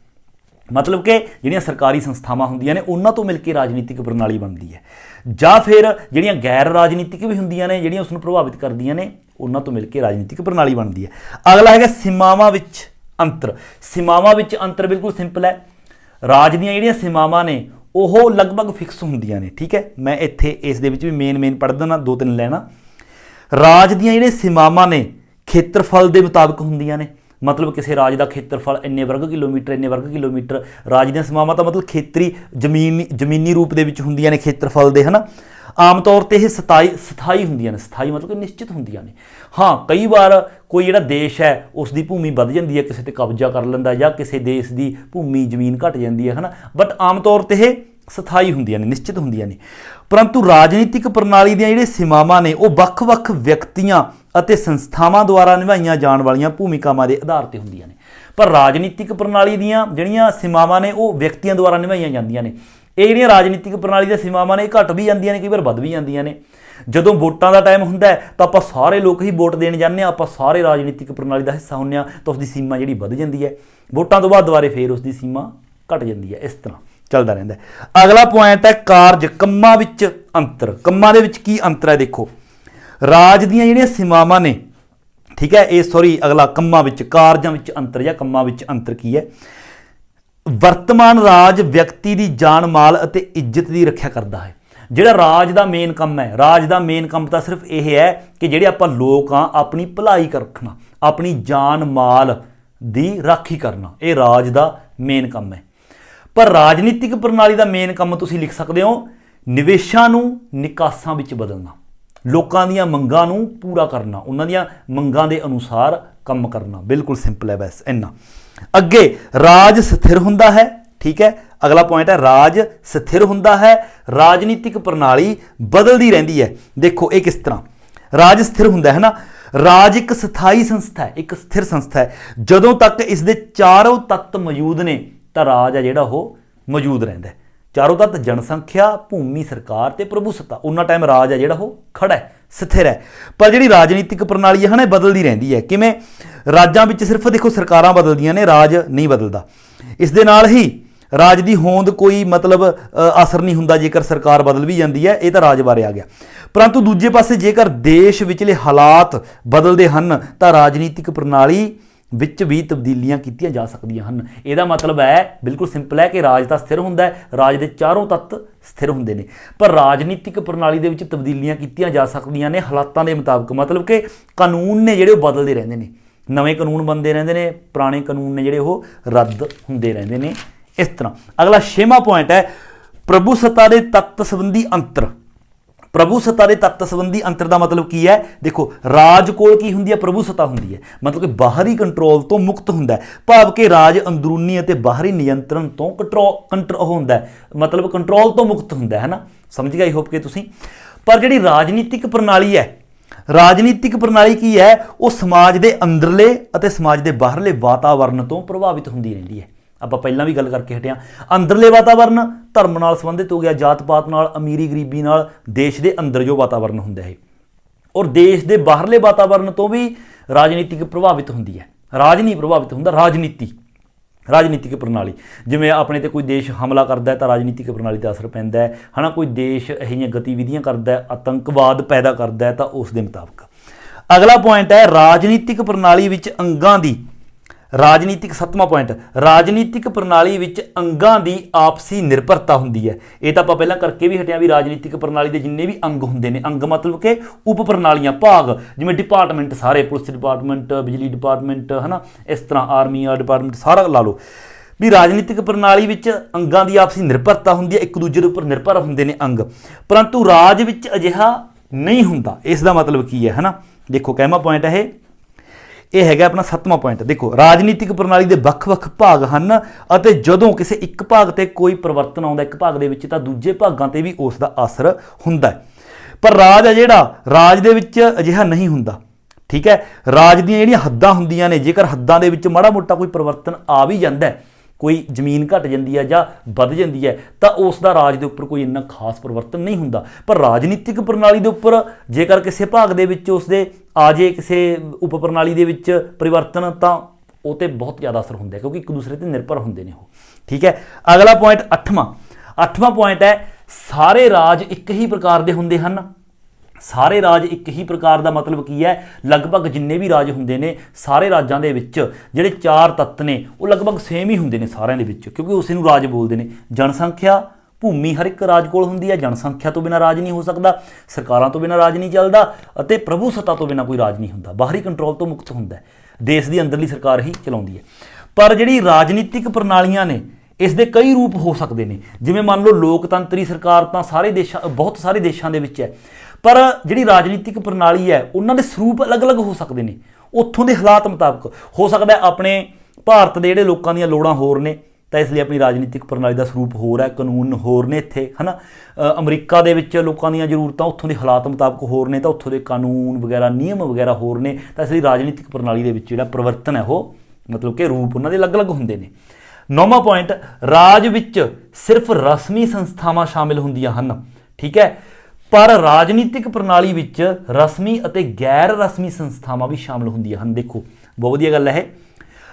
[SPEAKER 1] ਮਤਲਬ ਕਿ ਜਿਹੜੀਆਂ ਸਰਕਾਰੀ ਸੰਸਥਾਵਾਂ ਹੁੰਦੀਆਂ ਨੇ, ਉਹਨਾਂ ਤੋਂ ਮਿਲ ਕੇ ਰਾਜਨੀਤਿਕ ਪ੍ਰਣਾਲੀ ਬਣਦੀ ਹੈ। ਜਾਂ ਫਿਰ ਜਿਹੜੀਆਂ ਗੈਰ ਰਾਜਨੀਤਿਕ ਵੀ ਹੁੰਦੀਆਂ ਨੇ, ਜਿਹੜੀਆਂ ਉਸ ਨੂੰ ਪ੍ਰਭਾਵਿਤ ਕਰਦੀਆਂ ਨੇ, ਉਹਨਾਂ ਤੋਂ ਮਿਲ ਕੇ ਰਾਜਨੀਤਿਕ ਪ੍ਰਣਾਲੀ ਬਣਦੀ ਹੈ। ਅਗਲਾ ਹੈਗਾ ਸੀਮਾਵਾਂ ਵਿੱਚ ਅੰਤਰ। ਸੀਮਾਵਾਂ ਵਿੱਚ ਅੰਤਰ ਬਿਲਕੁਲ ਸਿੰਪਲ ਹੈ। ਰਾਜ ਦੀਆਂ ਜਿਹੜੀਆਂ ਸੀਮਾਵਾਂ ਨੇ, ਉਹ ਲਗਭਗ ਫਿਕਸ ਹੁੰਦੀਆਂ ਨੇ, ਠੀਕ ਹੈ? ਮੈਂ ਇੱਥੇ ਇਸ ਦੇ ਵਿੱਚ ਵੀ ਮੇਨ ਮੇਨ ਪੜ੍ਹ ਦਿੰਦਾ, ਦੋ ਤਿੰਨ ਲੈਣਾ ਰਾਜ ਦੀਆਂ ਜਿਹੜੇ ਸੀਮਾਵਾਂ ਨੇ, ਖੇਤਰਫਲ ਦੇ ਮੁਤਾਬਕ ਹੁੰਦੀਆਂ ਨੇ। ਮਤਲਬ ਕਿਸੇ ਰਾਜ ਦਾ ਖੇਤਰਫਲ ਇੰਨੇ ਵਰਗ ਕਿਲੋਮੀਟਰ, ਇੰਨੇ ਵਰਗ ਕਿਲੋਮੀਟਰ, ਰਾਜ ਦੀਆਂ ਸੀਮਾਵਾਂ ਤਾਂ ਮਤਲਬ ਖੇਤਰੀ ਜ਼ਮੀਨੀ ਜ਼ਮੀਨੀ ਰੂਪ ਦੇ ਵਿੱਚ ਹੁੰਦੀਆਂ ਨੇ ਖੇਤਰਫਲ ਦੇ, ਹਨਾ? ਆਮ ਤੌਰ ਤੇ ਇਹ ਸਥਾਈ ਸਥਾਈ ਹੁੰਦੀਆਂ ਨੇ, ਸਥਾਈ ਮਤਲਬ ਕਿ ਨਿਸ਼ਚਿਤ ਹੁੰਦੀਆਂ ਨੇ। ਹਾਂ, ਕਈ ਵਾਰ ਕੋਈ ਜਿਹੜਾ ਦੇਸ਼ ਹੈ ਉਸ ਦੀ ਭੂਮੀ ਵੱਧ ਜਾਂਦੀ ਹੈ, ਕਿਸੇ ਤੇ ਕਬਜ਼ਾ ਕਰ ਲੈਂਦਾ ਜਾਂ ਕਿਸੇ ਦੇਸ਼ ਦੀ ਭੂਮੀ, ਜ਼ਮੀਨ ਘਟ ਜਾਂਦੀ ਹੈ, ਹਨਾ? ਬਟ ਆਮ ਤੌਰ ਤੇ ਇਹ ਸਥਾਈ ਹੁੰਦੀਆਂ ਨੇ, ਨਿਸ਼ਚਿਤ ਹੁੰਦੀਆਂ ਨੇ। ਪਰੰਤੂ ਰਾਜਨੀਤਿਕ ਪ੍ਰਣਾਲੀ ਦੀਆਂ ਜਿਹੜੇ ਸੀਮਾਵਾਂ ਨੇ, ਉਹ ਵੱਖ-ਵੱਖ ਵਿਅਕਤੀਆਂ ਅਤੇ ਸੰਸਥਾਵਾਂ ਦੁਆਰਾ ਨਿਭਾਈਆਂ ਜਾਣ ਵਾਲੀਆਂ ਭੂਮਿਕਾਵਾਂ ਦੇ ਆਧਾਰ ਤੇ ਹੁੰਦੀਆਂ ਨੇ। ਪਰ ਰਾਜਨੀਤਿਕ ਪ੍ਰਣਾਲੀ ਦੀਆਂ ਜਿਹੜੀਆਂ ਸੀਮਾਵਾਂ ਨੇ, ਉਹ ਵਿਅਕਤੀਆਂ ਦੁਆਰਾ ਨਿਭਾਈਆਂ ਜਾਂਦੀਆਂ ਨੇ। ਇਹ ਜਿਹੜੀਆਂ ਰਾਜਨੀਤਿਕ ਪ੍ਰਣਾਲੀ ਦੀਆਂ ਸੀਮਾਵਾਂ ਨੇ, ਇਹ ਘਟ ਵੀ ਜਾਂਦੀਆਂ ਨੇ, ਕਈ ਵਾਰ ਵੱਧ ਵੀ ਜਾਂਦੀਆਂ ਨੇ। ਜਦੋਂ ਵੋਟਾਂ ਦਾ ਟਾਈਮ ਹੁੰਦਾ ਤਾਂ ਆਪਾਂ ਸਾਰੇ ਲੋਕ ਹੀ ਵੋਟ ਦੇਣ ਜਾਂਦੇ ਆ ਆਪਾਂ ਸਾਰੇ ਰਾਜਨੀਤਿਕ ਪ੍ਰਣਾਲੀ ਦਾ ਹਿੱਸਾ ਹੁੰਦੇ ਆ ਤਾਂ ਉਸ ਦੀ ਸੀਮਾ ਜਿਹੜੀ ਵੱਧ ਜਾਂਦੀ ਹੈ। ਵੋਟਾਂ ਤੋਂ ਬਾਅਦ ਦੁਬਾਰੇ ਫੇਰ ਉਸ ਦੀ ਸੀਮਾ ਘਟ ਜਾਂਦੀ ਹੈ, ਇਸ ਤਰ੍ਹਾਂ ਚੱਲਦਾ ਰਹਿੰਦਾ ਅਗਲਾ ਪੁਆਇੰਟ ਹੈ ਕਾਰਜ ਕੰਮਾਂ ਵਿੱਚ ਅੰਤਰ। ਕੰਮਾਂ ਦੇ ਵਿੱਚ ਕੀ ਅੰਤਰ ਹੈ ਦੇਖੋ। ਰਾਜ ਦੀਆਂ ਜਿਹੜੀਆਂ ਸੀਮਾਵਾਂ ਨੇ, ਠੀਕ ਹੈ, ਇਹ ਸੌਰੀ ਅਗਲਾ ਕੰਮਾਂ ਵਿੱਚ, ਕਾਰਜਾਂ ਵਿੱਚ ਅੰਤਰ ਜਾਂ ਕੰਮਾਂ ਵਿੱਚ ਅੰਤਰ ਕੀ ਹੈ? ਵਰਤਮਾਨ ਰਾਜ ਵਿਅਕਤੀ ਦੀ ਜਾਨ ਮਾਲ ਅਤੇ ਇੱਜ਼ਤ ਦੀ ਰੱਖਿਆ ਕਰਦਾ ਹੈ। ਜਿਹੜਾ ਰਾਜ ਦਾ ਮੇਨ ਕੰਮ ਹੈ, ਰਾਜ ਦਾ ਮੇਨ ਕੰਮ ਤਾਂ ਸਿਰਫ ਇਹ ਹੈ ਕਿ ਜਿਹੜੇ ਆਪਾਂ ਲੋਕ ਆ ਆਪਣੀ ਭਲਾਈ ਕਰ ਰੱਖਣਾ, ਆਪਣੀ ਜਾਨ ਮਾਲ ਦੀ ਰਾਖੀ ਕਰਨਾ, ਇਹ ਰਾਜ ਦਾ ਮੇਨ ਕੰਮ ਹੈ। ਪਰ ਰਾਜਨੀਤਿਕ ਪ੍ਰਣਾਲੀ ਦਾ ਮੇਨ ਕੰਮ ਤੁਸੀਂ ਲਿਖ ਸਕਦੇ ਹੋ, ਨਿਵੇਸ਼ਾਂ ਨੂੰ ਨਿਕਾਸਾਂ ਵਿੱਚ ਬਦਲਣਾ। ਲੋਕਾਂ ਦੀਆਂ ਮੰਗਾਂ ਨੂੰ ਪੂਰਾ ਕਰਨਾ, ਉਹਨਾਂ ਦੀਆਂ ਮੰਗਾਂ ਦੇ ਅਨੁਸਾਰ ਕੰਮ ਕਰਨਾ। ਬਿਲਕੁਲ ਸਿੰਪਲ ਹੈ ਬਸ, ਇੰਨਾ। ਅੱਗੇ, ਰਾਜ ਸਥਿਰ ਹੁੰਦਾ ਹੈ, ਠੀਕ ਹੈ? ਅਗਲਾ ਪੁਆਇੰਟ ਹੈ, ਰਾਜ ਸਥਿਰ ਹੁੰਦਾ ਹੈ, ਰਾਜਨੀਤਿਕ ਪ੍ਰਣਾਲੀ ਬਦਲਦੀ ਰਹਿੰਦੀ ਹੈ। ਦੇਖੋ, ਇਹ ਕਿਸ ਤਰ੍ਹਾਂ? ਰਾਜ ਸਥਿਰ ਹੁੰਦਾ ਹੈ ਨਾ? ਰਾਜ ਇੱਕ ਸਥਾਈ ਸੰਸਥਾ ਹੈ, ਇੱਕ ਸਥਿਰ ਸੰਸਥਾ ਹੈ। ਜਦੋਂ ਤੱਕ ਇਸ ਦੇ ਚਾਰੋਂ ਤੱਤ ਮੌਜੂਦ ਨੇ, ਤਾਂ ਰਾਜ ਹੈ ਜਿਹੜਾ ਉਹ ਮੌਜੂਦ ਰਹਿੰਦਾ ਹੈ। ਚਾਰੋਂ ਤੱਤ ਜਨਸੰਖਿਆ, ਭੂਮੀ ਸਰਕਾਰ ਤੇ ਪ੍ਰਭੂਸੱਤਾ ਉਹਨਾਂ ਟਾਈਮ ਰਾਜ ਹੈ ਜਿਹੜਾ ਉਹ ਖੜਾ ਹੈ, ਸਥਿਰ ਹੈ। ਪਰ ਜਿਹੜੀ ਰਾਜਨੀਤਿਕ ਪ੍ਰਣਾਲੀ ਹੈ ਨਾ ਇਹ ਬਦਲਦੀ ਰਹਿੰਦੀ ਹੈ। ਕਿਵੇਂ? ਰਾਜਾਂ ਵਿੱਚ ਸਿਰਫ ਦੇਖੋ ਸਰਕਾਰਾਂ ਬਦਲਦੀਆਂ ਨੇ, ਰਾਜ ਨਹੀਂ ਬਦਲਦਾ। ਇਸ ਦੇ ਨਾਲ ਹੀ ਰਾਜ ਦੀ ਹੋਂਦ ਕੋਈ ਮਤਲਬ ਅਸਰ ਨਹੀਂ ਹੁੰਦਾ ਜੇਕਰ ਸਰਕਾਰ ਬਦਲ ਵੀ ਜਾਂਦੀ ਹੈ, ਇਹ ਤਾਂ ਰਾਜ ਬਾਰੇ ਆ ਗਿਆ। ਪਰੰਤੂ ਦੂਜੇ ਪਾਸੇ ਜੇਕਰ ਦੇਸ਼ ਵਿਚਲੇ ਹਾਲਾਤ ਬਦਲਦੇ ਹਨ, ਤਾਂ ਰਾਜਨੀਤਿਕ ਪ੍ਰਣਾਲੀ ਵਿੱਚ ਵੀ ਤਬਦੀਲੀਆਂ ਕੀਤੀਆਂ ਜਾ ਸਕਦੀਆਂ ਹਨ। ਇਹਦਾ ਮਤਲਬ ਹੈ, ਬਿਲਕੁਲ ਸਿੰਪਲ ਹੈ ਕਿ ਰਾਜ ਤਾਂ ਸਥਿਰ ਹੁੰਦਾ ਹੈ, ਰਾਜ ਦੇ ਚਾਰੋਂ ਤੱਤ ਸਥਿਰ ਹੁੰਦੇ ਨੇ। ਪਰ ਰਾਜਨੀਤਿਕ ਪ੍ਰਣਾਲੀ ਦੇ ਵਿੱਚ ਤਬਦੀਲੀਆਂ ਕੀਤੀਆਂ ਜਾ ਸਕਦੀਆਂ ਨੇ, ਹਾਲਾਤਾਂ ਦੇ ਮੁਤਾਬਕ। ਮਤਲਬ ਕਿ ਕਾਨੂੰਨ ਨੇ ਜਿਹੜੇ ਉਹ ਬਦਲਦੇ ਰਹਿੰਦੇ ਨੇ। ਨਵੇਂ ਕਾਨੂੰਨ ਬਣਦੇ ਰਹਿੰਦੇ ਨੇ, ਪੁਰਾਣੇ ਕਾਨੂੰਨ ਨੇ ਜਿਹੜੇ ਉਹ ਰੱਦ ਹੁੰਦੇ ਰਹਿੰਦੇ ਨੇ। ਇਸ ਤਰ੍ਹਾਂ। ਅਗਲਾ ਛੇਵਾਂ ਪੁਆਇੰਟ ਹੈ ਪ੍ਰਭੂ ਸੱਤਾ ਦੇ ਤੱਤ ਸੰਬੰਧੀ ਅੰਤਰ। ਪ੍ਰਭੂ ਸੱਤਾ ਦੇ ਤੱਤ ਸੰਬੰਧੀ ਅੰਤਰ ਦਾ ਮਤਲਬ ਕੀ ਹੈ? ਦੇਖੋ, ਰਾਜ ਕੋਲ ਕੀ ਹੁੰਦੀ ਹੈ? ਪ੍ਰਭੂ ਸੱਤਾ ਹੁੰਦੀ ਹੈ। ਮਤਲਬ ਕਿ ਬਾਹਰੀ ਕੰਟਰੋਲ ਤੋਂ ਮੁਕਤ ਹੁੰਦਾ ਹੈ। ਭਾਵ ਕਿ ਰਾਜ ਅੰਦਰੂਨੀ ਅਤੇ ਬਾਹਰੀ ਨਿਯੰਤਰਣ ਤੋਂ ਕੰਟਰੋਲ ਕੰਟਰੋਲ ਹੁੰਦਾ ਹੈ। ਮਤਲਬ ਕੰਟਰੋਲ ਤੋਂ ਮੁਕਤ ਹੁੰਦਾ ਹੈ ਨਾ? ਸਮਝ ਗਏ ਆਈ ਹੋਪ ਕਿ ਤੁਸੀਂ? ਪਰ ਜਿਹੜੀ ਰਾਜਨੀਤਿਕ ਪ੍ਰਣਾਲੀ ਹੈ, ਰਾਜਨੀਤਿਕ ਪ੍ਰਣਾਲੀ ਕੀ ਹੈ? ਉਹ ਸਮਾਜ ਦੇ ਅੰਦਰਲੇ ਅਤੇ ਸਮਾਜ ਦੇ ਬਾਹਰਲੇ ਵਾਤਾਵਰਣ ਤੋਂ ਪ੍ਰਭਾਵਿਤ ਹੁੰਦੀ ਰਹਿੰਦੀ ਹੈ। ਆਪਾਂ ਪਹਿਲਾਂ ਵੀ ਗੱਲ ਕਰਕੇ ਹਟਿਆ ਅੰਦਰਲੇ ਵਾਤਾਵਰਨ ਧਰਮ ਨਾਲ ਸੰਬੰਧਿਤ ਹੋ ਗਿਆ ਜਾਤ ਪਾਤ ਨਾਲ, ਅਮੀਰੀ ਗਰੀਬੀ ਨਾਲ, ਦੇਸ਼ ਦੇ ਅੰਦਰ ਜੋ ਵਾਤਾਵਰਨ ਹੁੰਦਾ ਹੈ। ਔਰ ਦੇਸ਼ ਦੇ ਬਾਹਰਲੇ ਵਾਤਾਵਰਨ ਤੋਂ ਵੀ ਰਾਜਨੀਤਿਕ ਪ੍ਰਭਾਵਿਤ ਹੁੰਦੀ ਹੈ। ਰਾਜ ਨਹੀਂ ਪ੍ਰਭਾਵਿਤ ਹੁੰਦਾ, ਰਾਜਨੀਤੀ। ਰਾਜਨੀਤਿਕ ਪ੍ਰਣਾਲੀ। ਜਿਵੇਂ ਆਪਣੇ ਤੇ ਕੋਈ ਦੇਸ਼ ਹਮਲਾ ਕਰਦਾ ਹੈ ਤਾਂ ਰਾਜਨੀਤਿਕ ਪ੍ਰਣਾਲੀ 'ਤੇ ਅਸਰ ਪੈਂਦਾ ਹੈ। ਹਨਾ, ਕੋਈ ਦੇਸ਼ ਇਹੋ ਜਿਹੀਆਂ ਗਤੀਵਿਧੀਆਂ ਕਰਦਾ ਹੈ, ਆਤੰਕਵਾਦ ਪੈਦਾ ਕਰਦਾ ਹੈ ਤਾਂ ਉਸ ਦੇ ਮੁਤਾਬਕ। ਅਗਲਾ ਪੁਆਇੰਟ ਹੈ, ਰਾਜਨੀਤਿਕ ਪ੍ਰਣਾਲੀ ਵਿੱਚ ਅੰਗਾਂ ਦੀ ਰਾਜਨੀਤਿਕ ਸੱਤਵਾਂ ਪੁਆਇੰਟ ਰਾਜਨੀਤਿਕ ਪ੍ਰਣਾਲੀ ਵਿੱਚ ਅੰਗਾਂ ਦੀ ਆਪਸੀ ਨਿਰਭਰਤਾ ਹੁੰਦੀ ਹੈ। ਇਹ ਤਾਂ ਆਪਾਂ ਪਹਿਲਾਂ ਕਰਕੇ ਵੀ ਹਟਿਆ ਵੀ ਰਾਜਨੀਤਿਕ ਪ੍ਰਣਾਲੀ ਦੇ ਜਿੰਨੇ ਵੀ ਅੰਗ ਹੁੰਦੇ ਨੇ, ਅੰਗ ਮਤਲਬ ਕਿ ਉਪ ਪ੍ਰਣਾਲੀਆਂ, ਭਾਗ, ਜਿਵੇਂ ਡਿਪਾਰਟਮੈਂਟ ਸਾਰੇ, ਪੁਲਿਸ ਡਿਪਾਰਟਮੈਂਟ ਬਿਜਲੀ ਡਿਪਾਰਟਮੈਂਟ ਹਨਾ, ਇਸ ਤਰ੍ਹਾਂ ਆਰਮੀ ਆ ਡਿਪਾਰਟਮੈਂਟ ਸਾਰਾ ਲਾ ਲਓ। ਵੀ ਰਾਜਨੀਤਿਕ ਪ੍ਰਣਾਲੀ ਵਿੱਚ ਅੰਗਾਂ ਦੀ ਆਪਸੀ ਨਿਰਭਰਤਾ ਹੁੰਦੀ ਹੈ, ਇੱਕ ਦੂਜੇ ਦੇ ਉੱਪਰ ਨਿਰਭਰ ਹੁੰਦੇ ਨੇ ਅੰਗ। ਪਰੰਤੂ ਰਾਜ ਵਿੱਚ ਅਜਿਹਾ ਨਹੀਂ ਹੁੰਦਾ। ਇਸ ਦਾ ਮਤਲਬ ਕੀ ਹੈ, ਹਨਾ? ਦੇਖੋ, ਕਹਿਮਾ ਪੁਆਇੰਟ ਹੈ ਇਹ। ਇਹ ਹੈਗਾ ਆਪਣਾ ਸੱਤਵਾਂ ਪੁਆਇੰਟ ਦੇਖੋ, ਰਾਜਨੀਤਿਕ ਪ੍ਰਣਾਲੀ ਦੇ ਵੱਖ-ਵੱਖ ਭਾਗ ਹਨ ਅਤੇ ਜਦੋਂ ਕਿਸੇ ਇੱਕ ਭਾਗ ਤੇ ਕੋਈ ਪਰਿਵਰਤਨ ਆਉਂਦਾ, ਇੱਕ ਭਾਗ ਦੇ ਵਿੱਚ, ਤਾਂ ਦੂਜੇ ਭਾਗਾਂ ਤੇ ਵੀ ਉਸ ਦਾ ਅਸਰ ਹੁੰਦਾ ਹੈ। ਪਰ ਰਾਜ ਹੈ ਜਿਹੜਾ, ਰਾਜ ਦੇ ਵਿੱਚ ਅਜਿਹਾ ਨਹੀਂ ਹੁੰਦਾ, ਠੀਕ ਹੈ? ਰਾਜ ਦੀਆਂ ਜਿਹੜੀਆਂ ਹੱਦਾਂ ਹੁੰਦੀਆਂ ਨੇ, ਜੇਕਰ ਹੱਦਾਂ ਦੇ ਵਿੱਚ ਮਾੜਾ ਮੋਟਾ ਕੋਈ ਪਰਿਵਰਤਨ ਆ ਵੀ ਜਾਂਦਾ ਹੈ, ਕੋਈ ਜ਼ਮੀਨ ਘਟ ਜਾਂਦੀ ਹੈ ਜਾਂ ਵੱਧ ਜਾਂਦੀ ਹੈ, ਤਾਂ ਉਸ ਦਾ ਰਾਜ ਦੇ ਉੱਪਰ ਕੋਈ ਇੰਨਾ ਖਾਸ ਪਰਿਵਰਤਨ ਨਹੀਂ ਹੁੰਦਾ। ਪਰ ਰਾਜਨੀਤਿਕ ਪ੍ਰਣਾਲੀ ਦੇ ਉੱਪਰ ਜੇਕਰ ਕਿਸੇ ਭਾਗ ਦੇ ਵਿੱਚ ਉਸ ਦੇ ਆ ਜੇ ਕਿਸੇ ਉਪ ਪ੍ਰਣਾਲੀ ਦੇ ਵਿੱਚ ਪਰਿਵਰਤਨ, ਤਾਂ ਉਹ ਤੇ ਬਹੁਤ ਜ਼ਿਆਦਾ ਅਸਰ ਹੁੰਦਾ ਕਿਉਂਕਿ ਇੱਕ ਦੂਸਰੇ ਤੇ ਨਿਰਭਰ ਹੁੰਦੇ ਨੇ ਉਹ। ਠੀਕ ਹੈ? ਅਗਲਾ ਪੁਆਇੰਟ 8ਵਾਂ 8ਵਾਂ ਪੁਆਇੰਟ ਹੈ, ਸਾਰੇ ਰਾਜ ਇੱਕ ਹੀ ਪ੍ਰਕਾਰ ਦੇ ਹੁੰਦੇ ਹਨ। ਸਾਰੇ ਰਾਜ ਇੱਕ ਹੀ ਪ੍ਰਕਾਰ ਦਾ ਮਤਲਬ ਕੀ ਹੈ? ਲਗਭਗ ਜਿੰਨੇ ਵੀ ਰਾਜ ਹੁੰਦੇ ਨੇ, ਸਾਰੇ ਰਾਜਾਂ ਦੇ ਵਿੱਚ ਜਿਹੜੇ ਚਾਰ ਤੱਤ ਨੇ, ਉਹ ਲਗਭਗ ਸੇਮ ਹੀ ਹੁੰਦੇ ਨੇ ਸਾਰਿਆਂ ਦੇ ਵਿੱਚ, ਕਿਉਂਕਿ ਉਸੇ ਨੂੰ ਰਾਜ ਬੋਲਦੇ ਨੇ। ਜਨਸੰਖਿਆ ਭੂਮੀ ਹਰ ਇੱਕ ਰਾਜ ਕੋਲ ਹੁੰਦੀ ਹੈ, ਜਨਸੰਖਿਆ ਤੋਂ ਬਿਨਾਂ ਰਾਜ ਨਹੀਂ ਹੋ ਸਕਦਾ, ਸਰਕਾਰਾਂ ਤੋਂ ਬਿਨਾਂ ਰਾਜ ਨਹੀਂ ਚੱਲਦਾ ਅਤੇ ਪ੍ਰਭੂ ਸੱਤਾ ਤੋਂ ਬਿਨਾਂ ਕੋਈ ਰਾਜ ਨਹੀਂ ਹੁੰਦਾ। ਬਾਹਰੀ ਕੰਟਰੋਲ ਤੋਂ ਮੁਕਤ ਹੁੰਦਾ ਹੈ। ਦੇਸ਼ ਦੀ ਅੰਦਰਲੀ ਸਰਕਾਰ ਹੀ ਚਲਾਉਂਦੀ ਹੈ। ਪਰ ਜਿਹੜੀ ਰਾਜਨੀਤਿਕ ਪ੍ਰਣਾਲੀਆਂ ਨੇ, ਇਸ ਦੇ ਕਈ ਰੂਪ ਹੋ ਸਕਦੇ ਨੇ। ਜਿਵੇਂ ਮੰਨ ਲਓ, ਲੋਕਤੰਤਰੀ ਸਰਕਾਰ ਤਾਂ ਸਾਰੇ ਦੇਸ਼ਾਂ, ਬਹੁਤ ਸਾਰੇ ਦੇਸ਼ਾਂ ਦੇ ਵਿੱਚ ਹੈ। ਪਰ ਜਿਹੜੀ ਰਾਜਨੀਤਿਕ ਪ੍ਰਣਾਲੀ ਹੈ, ਉਹਨਾਂ ਦੇ ਸਰੂਪ ਅਲੱਗ-ਅਲੱਗ ਹੋ ਸਕਦੇ ਨੇ। ਉੱਥੋਂ ਦੇ ਹਾਲਾਤ ਮੁਤਾਬਕ ਹੋ ਸਕਦਾ ਆਪਣੇ ਭਾਰਤ ਦੇ ਜਿਹੜੇ ਲੋਕਾਂ ਦੀਆਂ ਲੋੜਾਂ ਹੋਰ ਨੇ ਤਾਂ ਇਸ ਲਈ ਆਪਣੀ ਰਾਜਨੀਤਿਕ ਪ੍ਰਣਾਲੀ ਦਾ ਸਰੂਪ ਹੋਰ ਹੈ ਕਾਨੂੰਨ ਹੋਰ ਨੇ ਇੱਥੇ ਹਨਾ? ਅ, ਅਮਰੀਕਾ ਦੇ ਵਿੱਚ ਲੋਕਾਂ ਦੀਆਂ ਜ਼ਰੂਰਤਾਂ ਉੱਥੋਂ ਦੇ ਹਾਲਾਤ ਮੁਤਾਬਕ ਹੋਰ ਨੇ ਤਾਂ ਉੱਥੋਂ ਦੇ ਕਾਨੂੰਨ ਵਗੈਰਾ ਨਿਯਮ ਵਗੈਰਾ ਹੋਰ ਨੇ ਤਾਂ ਇਸ ਲਈ ਰਾਜਨੀਤਿਕ ਪ੍ਰਣਾਲੀ ਦੇ ਵਿੱਚ ਜਿਹੜਾ ਪਰਿਵਰਤਨ ਹੈ ਉਹ ਮਤਲਬ ਕਿ ਰੂਪ ਉਹਨਾਂ ਦੇ ਅਲੱਗ-ਅਲੱਗ ਹੁੰਦੇ ਨੇ। ਨੌਵਾਂ ਪੁਆਇੰਟ ਰਾਜ ਵਿੱਚ ਸਿਰਫ ਰਸਮੀ ਸੰਸਥਾਵਾਂ ਸ਼ਾਮਿਲ ਹੁੰਦੀਆਂ ਹਨ ਠੀਕ ਹੈ? ਪਰ ਰਾਜਨੀਤਿਕ ਪ੍ਰਣਾਲੀ ਵਿੱਚ ਰਸਮੀ ਅਤੇ ਗੈਰ ਰਸਮੀ ਸੰਸਥਾਵਾਂ ਵੀ ਸ਼ਾਮਿਲ ਹੁੰਦੀਆਂ ਹਨ। ਦੇਖੋ ਬਹੁਤ ਵਧੀਆ ਗੱਲ ਹੈ ਇਹ।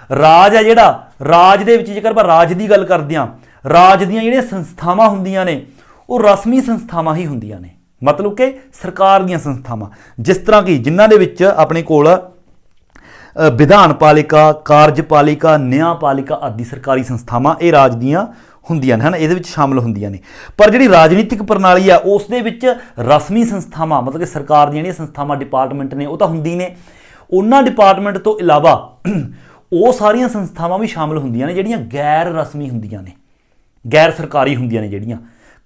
[SPEAKER 1] ਰਾਜ ਹੈ ਜਿਹੜਾ, ਰਾਜ ਦੇ ਵਿੱਚ ਜੇਕਰ ਆਪਾਂ ਰਾਜ ਦੀ ਗੱਲ ਕਰਦੇ ਹਾਂ, ਰਾਜ ਦੀਆਂ ਜਿਹੜੀਆਂ ਸੰਸਥਾਵਾਂ ਹੁੰਦੀਆਂ ਨੇ, ਉਹ ਰਸਮੀ ਸੰਸਥਾਵਾਂ ਹੀ ਹੁੰਦੀਆਂ ਨੇ। ਮਤਲਬ ਕਿ ਸਰਕਾਰ ਦੀਆਂ ਸੰਸਥਾਵਾਂ। ਜਿਸ ਤਰ੍ਹਾਂ ਕਿ ਜਿਨ੍ਹਾਂ ਦੇ ਵਿੱਚ ਆਪਣੇ ਕੋਲ ਵਿਧਾਨ ਪਾਲਿਕਾ ਕਾਰਜਪਾਲਿਕਾ ਨਿਆਂਪਾਲਿਕਾ ਆਦਿ ਸਰਕਾਰੀ ਸੰਸਥਾਵਾਂ ਇਹ ਰਾਜ ਦੀਆਂ ਹੁੰਦੀਆਂ ਨੇ, ਹਨ? ਇਹਦੇ ਵਿੱਚ ਸ਼ਾਮਲ ਹੁੰਦੀਆਂ ਨੇ। ਪਰ ਜਿਹੜੀ ਰਾਜਨੀਤਿਕ ਪ੍ਰਣਾਲੀ ਆ, ਉਸ ਦੇ ਵਿੱਚ ਰਸਮੀ ਸੰਸਥਾਵਾਂ, ਮਤਲਬ ਕਿ ਸਰਕਾਰ ਦੀਆਂ ਜਿਹੜੀਆਂ ਸੰਸਥਾਵਾਂ ਡਿਪਾਰਟਮੈਂਟ ਨੇ, ਉਹ ਤਾਂ ਹੁੰਦੀ ਨੇ। ਉਹਨਾਂ ਡਿਪਾਰਟਮੈਂਟ ਤੋਂ ਇਲਾਵਾ ਉਹ ਸਾਰੀਆਂ ਸੰਸਥਾਵਾਂ ਵੀ ਸ਼ਾਮਲ ਹੁੰਦੀਆਂ ਨੇ, ਜਿਹੜੀਆਂ ਗੈਰ ਰਸਮੀ ਹੁੰਦੀਆਂ ਨੇ, ਗੈਰ ਸਰਕਾਰੀ ਹੁੰਦੀਆਂ ਨੇ ਜਿਹੜੀਆਂ।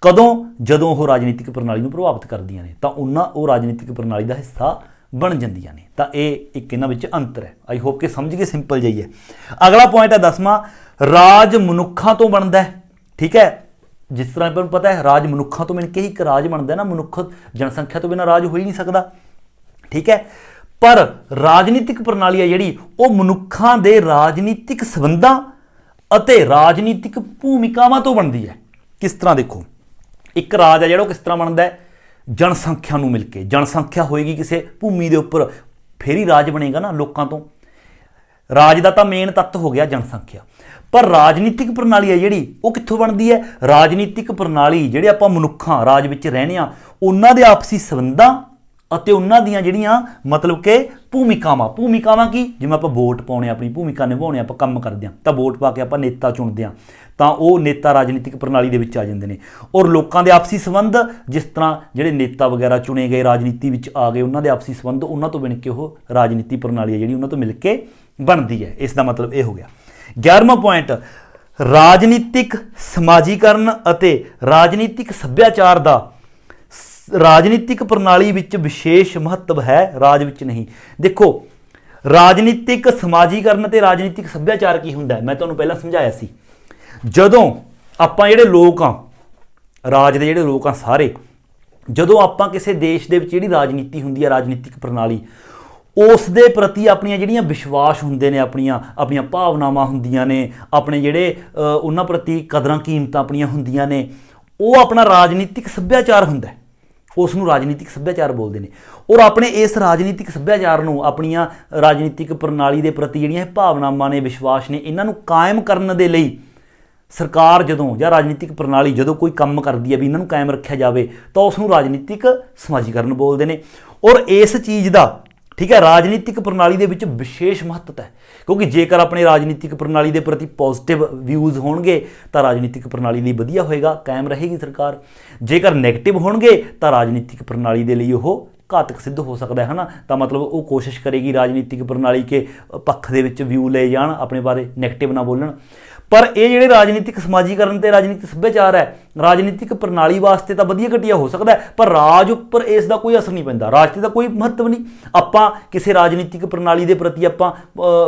[SPEAKER 1] ਕਦੋਂ? ਜਦੋਂ ਉਹ ਰਾਜਨੀਤਿਕ ਪ੍ਰਣਾਲੀ ਨੂੰ ਪ੍ਰਭਾਵਿਤ ਕਰਦੀਆਂ ਨੇ, ਤਾਂ ਉਹਨਾਂ ਉਹ ਰਾਜਨੀਤਿਕ ਪ੍ਰਣਾਲੀ ਦਾ ਹਿੱਸਾ ਬਣ ਜਾਂਦੀਆਂ ਨੇ। ਤਾਂ ਇਹ ਇੱਕ ਇਹਨਾਂ ਵਿੱਚ ਅੰਤਰ ਹੈ। ਆਈ ਹੋਪ ਕਿ ਸਮਝ ਕੇ ਸਿੰਪਲ ਜਾਈਏ ਅਗਲਾ ਪੁਆਇੰਟ ਹੈ ਦਸਵਾਂ, ਰਾਜ ਮਨੁੱਖਾਂ ਤੋਂ ਬਣਦਾ ਹੈ। ਠੀਕ ਹੈ? ਜਿਸ ਤਰ੍ਹਾਂ ਆਪਾਂ ਨੂੰ ਪਤਾ ਹੈ, ਰਾਜ ਮਨੁੱਖਾਂ ਤੋਂ ਮਿਲ ਕੇ ਹੀ ਇੱਕ ਰਾਜ ਬਣਦਾ ਹੈ ਨਾ, ਮਨੁੱਖ ਜਨਸੰਖਿਆ ਤੋਂ ਬਿਨਾਂ ਰਾਜ ਹੋ ਹੀ ਨਹੀਂ ਸਕਦਾ। ਠੀਕ ਹੈ? ਪਰ ਰਾਜਨੀਤਿਕ ਪ੍ਰਣਾਲੀ ਹੈ ਜਿਹੜੀ, ਉਹ ਮਨੁੱਖਾਂ ਦੇ ਰਾਜਨੀਤਿਕ ਸਬੰਧਾਂ ਅਤੇ ਰਾਜਨੀਤਿਕ ਭੂਮਿਕਾਵਾਂ ਤੋਂ ਬਣਦੀ ਹੈ। ਕਿਸ ਤਰ੍ਹਾਂ ਦੇਖੋ, ਇੱਕ ਰਾਜ ਹੈ ਜਿਹੜਾ ਉਹ ਕਿਸ ਤਰ੍ਹਾਂ ਬਣਦਾ ਹੈ? ਜਨਸੰਖਿਆ ਨੂੰ ਮਿਲ ਕੇ। ਜਨਸੰਖਿਆ ਹੋਏਗੀ ਕਿਸੇ ਭੂਮੀ ਦੇ ਉੱਪਰ, ਫੇਰ ਹੀ ਰਾਜ ਬਣੇਗਾ ਨਾ ਲੋਕਾਂ ਤੋਂ। ਰਾਜ ਦਾ ਤਾਂ ਮੇਨ ਤੱਤ ਹੋ ਗਿਆ ਜਨਸੰਖਿਆ। ਪਰ ਰਾਜਨੀਤਿਕ ਪ੍ਰਣਾਲੀ ਹੈ ਜਿਹੜੀ, ਉਹ ਕਿੱਥੋਂ ਬਣਦੀ ਹੈ? ਰਾਜਨੀਤਿਕ ਪ੍ਰਣਾਲੀ, ਜਿਹੜੇ ਆਪਾਂ ਮਨੁੱਖਾਂ, ਰਾਜ ਵਿੱਚ ਰਹਿੰਦੇ ਆ ਉਹਨਾਂ ਦੇ ਆਪਸੀ ਸੰਬੰਧਾਂ ਅਤੇ ਉਹਨਾਂ ਦੀਆਂ ਜਿਹੜੀਆਂ ਮਤਲਬ ਕਿ ਭੂਮਿਕਾਵਾਂ ਭੂਮਿਕਾਵਾਂ ਕੀ? ਜਿਵੇਂ ਆਪਾਂ ਵੋਟ ਪਾਉਣੇ ਆਪਣੀ ਭੂਮਿਕਾ ਨਿਭਾਉਣੇ ਆਪਾਂ ਕੰਮ ਕਰਦੇ ਆ, ਤਾਂ ਵੋਟ ਪਾ ਕੇ ਆਪਾਂ ਨੇਤਾ ਚੁਣਦੇ ਆ, ਤਾਂ ਉਹ ਨੇਤਾ ਰਾਜਨੀਤਿਕ ਪ੍ਰਣਾਲੀ ਦੇ ਵਿੱਚ ਆ ਜਾਂਦੇ ਨੇ। ਔਰ ਲੋਕਾਂ ਦੇ ਆਪਸੀ ਸੰਬੰਧ, ਜਿਸ ਤਰ੍ਹਾਂ ਜਿਹੜੇ ਨੇਤਾ ਵਗੈਰਾ ਚੁਣੇ ਗਏ ਰਾਜਨੀਤੀ ਵਿੱਚ ਆ ਗਏ, ਉਹਨਾਂ ਦੇ ਆਪਸੀ ਸੰਬੰਧ, ਉਹਨਾਂ ਤੋਂ ਬਣ ਕੇ ਉਹ ਰਾਜਨੀਤੀ ਪ੍ਰਣਾਲੀ ਹੈ ਜਿਹੜੀ ਉਹਨਾਂ ਤੋਂ ਮਿਲ ਕੇ ਬਣਦੀ ਹੈ। ਇਸ ਦਾ ਮਤਲਬ ਇਹ ਹੋ ਗਿਆ। 11ਵਾਂ ਪੁਆਇੰਟ ਰਾਜਨੀਤਿਕ ਸਮਾਜੀਕਰਨ ਅਤੇ ਰਾਜਨੀਤਿਕ ਸੱਭਿਆਚਾਰ ਦਾ ਰਾਜਨੀਤਿਕ ਪ੍ਰਣਾਲੀ ਵਿੱਚ ਵਿਸ਼ੇਸ਼ ਮਹੱਤਵ ਹੈ, ਰਾਜ ਵਿੱਚ ਨਹੀਂ। ਦੇਖੋ, ਰਾਜਨੀਤਿਕ ਸਮਾਜੀਕਰਨ ਤੇ ਰਾਜਨੀਤਿਕ ਸੱਭਿਆਚਾਰ ਕੀ ਹੁੰਦਾ ਮੈਂ ਤੁਹਾਨੂੰ ਪਹਿਲਾਂ ਸਮਝਾਇਆ ਸੀ। ਜਦੋਂ ਆਪਾਂ ਜਿਹੜੇ ਲੋਕ ਆ ਰਾਜ ਦੇ ਜਿਹੜੇ ਲੋਕ ਆ ਸਾਰੇ, ਜਦੋਂ ਆਪਾਂ ਕਿਸੇ ਦੇਸ਼ ਦੇ ਵਿੱਚ ਜਿਹੜੀ ਰਾਜਨੀਤੀ ਹੁੰਦੀ ਹੈ, ਰਾਜਨੀਤਿਕ ਪ੍ਰਣਾਲੀ, ਉਸ ਦੇ ਪ੍ਰਤੀ ਆਪਣੀਆਂ ਜਿਹੜੀਆਂ ਵਿਸ਼ਵਾਸ ਹੁੰਦੇ ਨੇ, ਆਪਣੀਆਂ ਆਪਣੀਆਂ ਭਾਵਨਾਵਾਂ ਹੁੰਦੀਆਂ ਨੇ, ਆਪਣੇ ਜਿਹੜੇ ਉਹਨਾਂ ਪ੍ਰਤੀ ਕਦਰਾਂ ਕੀਮਤਾਂ ਆਪਣੀਆਂ ਹੁੰਦੀਆਂ ਨੇ, ਉਹ ਆਪਣਾ ਰਾਜਨੀਤਿਕ ਸੱਭਿਆਚਾਰ ਹੁੰਦਾ ਹੈ। ਉਸ ਨੂੰ ਰਾਜਨੀਤਿਕ ਸੱਭਿਆਚਾਰ ਬੋਲਦੇ ਨੇ। ਔਰ ਆਪਣੇ ਇਸ ਰਾਜਨੀਤਿਕ ਸੱਭਿਆਚਾਰ ਨੂੰ, ਆਪਣੀਆਂ ਰਾਜਨੀਤਿਕ ਪ੍ਰਣਾਲੀ ਦੇ ਪ੍ਰਤੀ ਜਿਹੜੀਆਂ ਇਹ ਭਾਵਨਾਵਾਂ ਨੇ, ਵਿਸ਼ਵਾਸ ਨੇ, ਇਹਨਾਂ ਨੂੰ ਕਾਇਮ ਕਰਨ ਦੇ ਲਈ ਸਰਕਾਰ ਜਦੋਂ ਜਾਂ ਰਾਜਨੀਤਿਕ ਪ੍ਰਣਾਲੀ ਜਦੋਂ ਕੋਈ ਕੰਮ ਕਰਦੀ ਹੈ ਵੀ ਇਹਨਾਂ ਨੂੰ ਕਾਇਮ ਰੱਖਿਆ ਜਾਵੇ, ਤਾਂ ਉਸ ਨੂੰ ਰਾਜਨੀਤਿਕ ਸਮਾਜੀਕਰਨ ਬੋਲਦੇ ਨੇ। ਔਰ ਇਸ ਚੀਜ਼ ਦਾ ਠੀਕ ਹੈ, ਰਾਜਨੀਤਿਕ ਪ੍ਰਣਾਲੀ ਦੇ ਵਿੱਚ ਵਿਸ਼ੇਸ਼ ਮਹੱਤਤਾ ਹੈ। ਕਿਉਂਕਿ ਜੇਕਰ ਆਪਣੇ ਰਾਜਨੀਤਿਕ ਪ੍ਰਣਾਲੀ ਦੇ ਪ੍ਰਤੀ ਪੋਜ਼ਿਟਿਵ ਵਿਊਜ਼ ਹੋਣਗੇ, ਤਾਂ ਰਾਜਨੀਤਿਕ ਪ੍ਰਣਾਲੀ ਲਈ ਵਧੀਆ ਹੋਏਗਾ, ਕਾਇਮ ਰਹੇਗੀ ਸਰਕਾਰ। ਜੇਕਰ 네ਗੇਟਿਵ ਹੋਣਗੇ, ਤਾਂ ਰਾਜਨੀਤਿਕ ਪ੍ਰਣਾਲੀ ਦੇ ਲਈ ਉਹ ਘਾਤਕ ਸਿੱਧ ਹੋ ਸਕਦਾ ਹੈ ਨਾ ਤਾਂ ਮਤਲਬ ਉਹ ਕੋਸ਼ਿਸ਼ ਕਰੇਗੀ ਰਾਜਨੀਤਿਕ ਪ੍ਰਣਾਲੀ ਕੇ ਪੱਖ ਦੇ ਵਿੱਚ ਵਿਊ ਲੈ ਜਾਣ, ਆਪਣੇ ਬਾਰੇ 네ਗੇਟਿਵ ਨਾ ਬੋਲਣ। ਪਰ ਇਹ ਜਿਹੜੇ ਰਾਜਨੀਤਿਕ ਸਮਾਜੀਕਰਨ ਤੇ ਰਾਜਨੀਤਿਕ ਸੱਭਿਆਚਾਰ ਹੈ, ਰਾਜਨੀਤਿਕ ਪ੍ਰਣਾਲੀ ਵਾਸਤੇ ਤਾਂ ਵਧੀਆ ਘਟੀਆ ਹੋ ਸਕਦਾ ਪਰ ਰਾਜ ਉੱਪਰ ਇਸ ਦਾ ਕੋਈ ਅਸਰ ਨਹੀਂ ਪੈਂਦਾ। ਰਾਜ ਤੇ ਤਾਂ ਕੋਈ ਮਹੱਤਵ ਨਹੀਂ। ਆਪਾਂ ਕਿਸੇ ਰਾਜਨੀਤਿਕ ਪ੍ਰਣਾਲੀ ਦੇ ਪ੍ਰਤੀ ਆਪਾਂ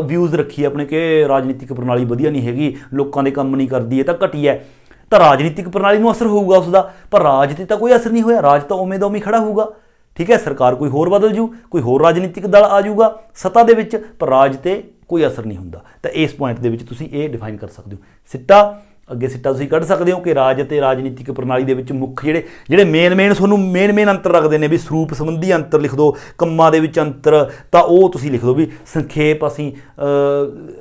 [SPEAKER 1] ਵਿਊਜ਼ ਰੱਖੀਏ ਆਪਣੇ ਕਿ ਰਾਜਨੀਤਿਕ ਪ੍ਰਣਾਲੀ ਵਧੀਆ ਨਹੀਂ ਹੈਗੀ, ਲੋਕਾਂ ਦੇ ਕੰਮ ਨਹੀਂ ਕਰਦੀ, ਇਹ ਤਾਂ ਘਟੀਆ ਹੈ। ਤਾਂ ਰਾਜਨੀਤਿਕ ਪ੍ਰਣਾਲੀ ਨੂੰ ਅਸਰ ਹੋਊਗਾ ਉਸ ਦਾ ਪਰ ਰਾਜ ਤੇ ਤਾਂ ਕੋਈ ਅਸਰ ਨਹੀਂ ਹੋਇਆ, ਰਾਜ ਤਾਂ ਉਵੇਂ ਦਾ ਉਵੇਂ ਖੜਾ ਹੋਊਗਾ। ਠੀਕ ਹੈ, ਸਰਕਾਰ ਕੋਈ ਹੋਰ ਬਦਲ ਜੂ, ਕੋਈ ਹੋਰ ਰਾਜਨੀਤਿਕ ਦਲ ਆ ਜਾਊਗਾ ਸੱਤਾ ਦੇ ਵਿੱਚ, ਪਰ ਰਾਜ ਤੇ ਕੋਈ ਅਸਰ ਨਹੀਂ ਹੁੰਦਾ। ਤਾਂ ਇਸ ਪੁਆਇੰਟ ਦੇ ਵਿੱਚ ਤੁਸੀਂ ਇਹ ਡਿਫਾਈਨ ਕਰ ਸਕਦੇ ਹੋ। ਸਿੱਟਾ, ਅੱਗੇ ਸਿੱਟਾ ਤੁਸੀਂ ਕੱਢ ਸਕਦੇ ਹੋ ਕਿ ਰਾਜ ਅਤੇ ਰਾਜਨੀਤਿਕ ਪ੍ਰਣਾਲੀ ਦੇ ਵਿੱਚ ਮੁੱਖ ਜਿਹੜੇ ਜਿਹੜੇ ਮੇਨ ਮੇਨ ਤੁਹਾਨੂੰ ਮੇਨ ਮੇਨ ਅੰਤਰ ਰੱਖਦੇ ਨੇ ਵੀ ਸਰੂਪ ਸੰਬੰਧੀ ਅੰਤਰ ਲਿਖ ਦਿਓ ਕੰਮਾਂ ਦੇ ਵਿੱਚ ਅੰਤਰ, ਤਾਂ ਉਹ ਤੁਸੀਂ ਲਿਖ ਦਿਓ ਵੀ ਸੰਖੇਪ ਅਸੀਂ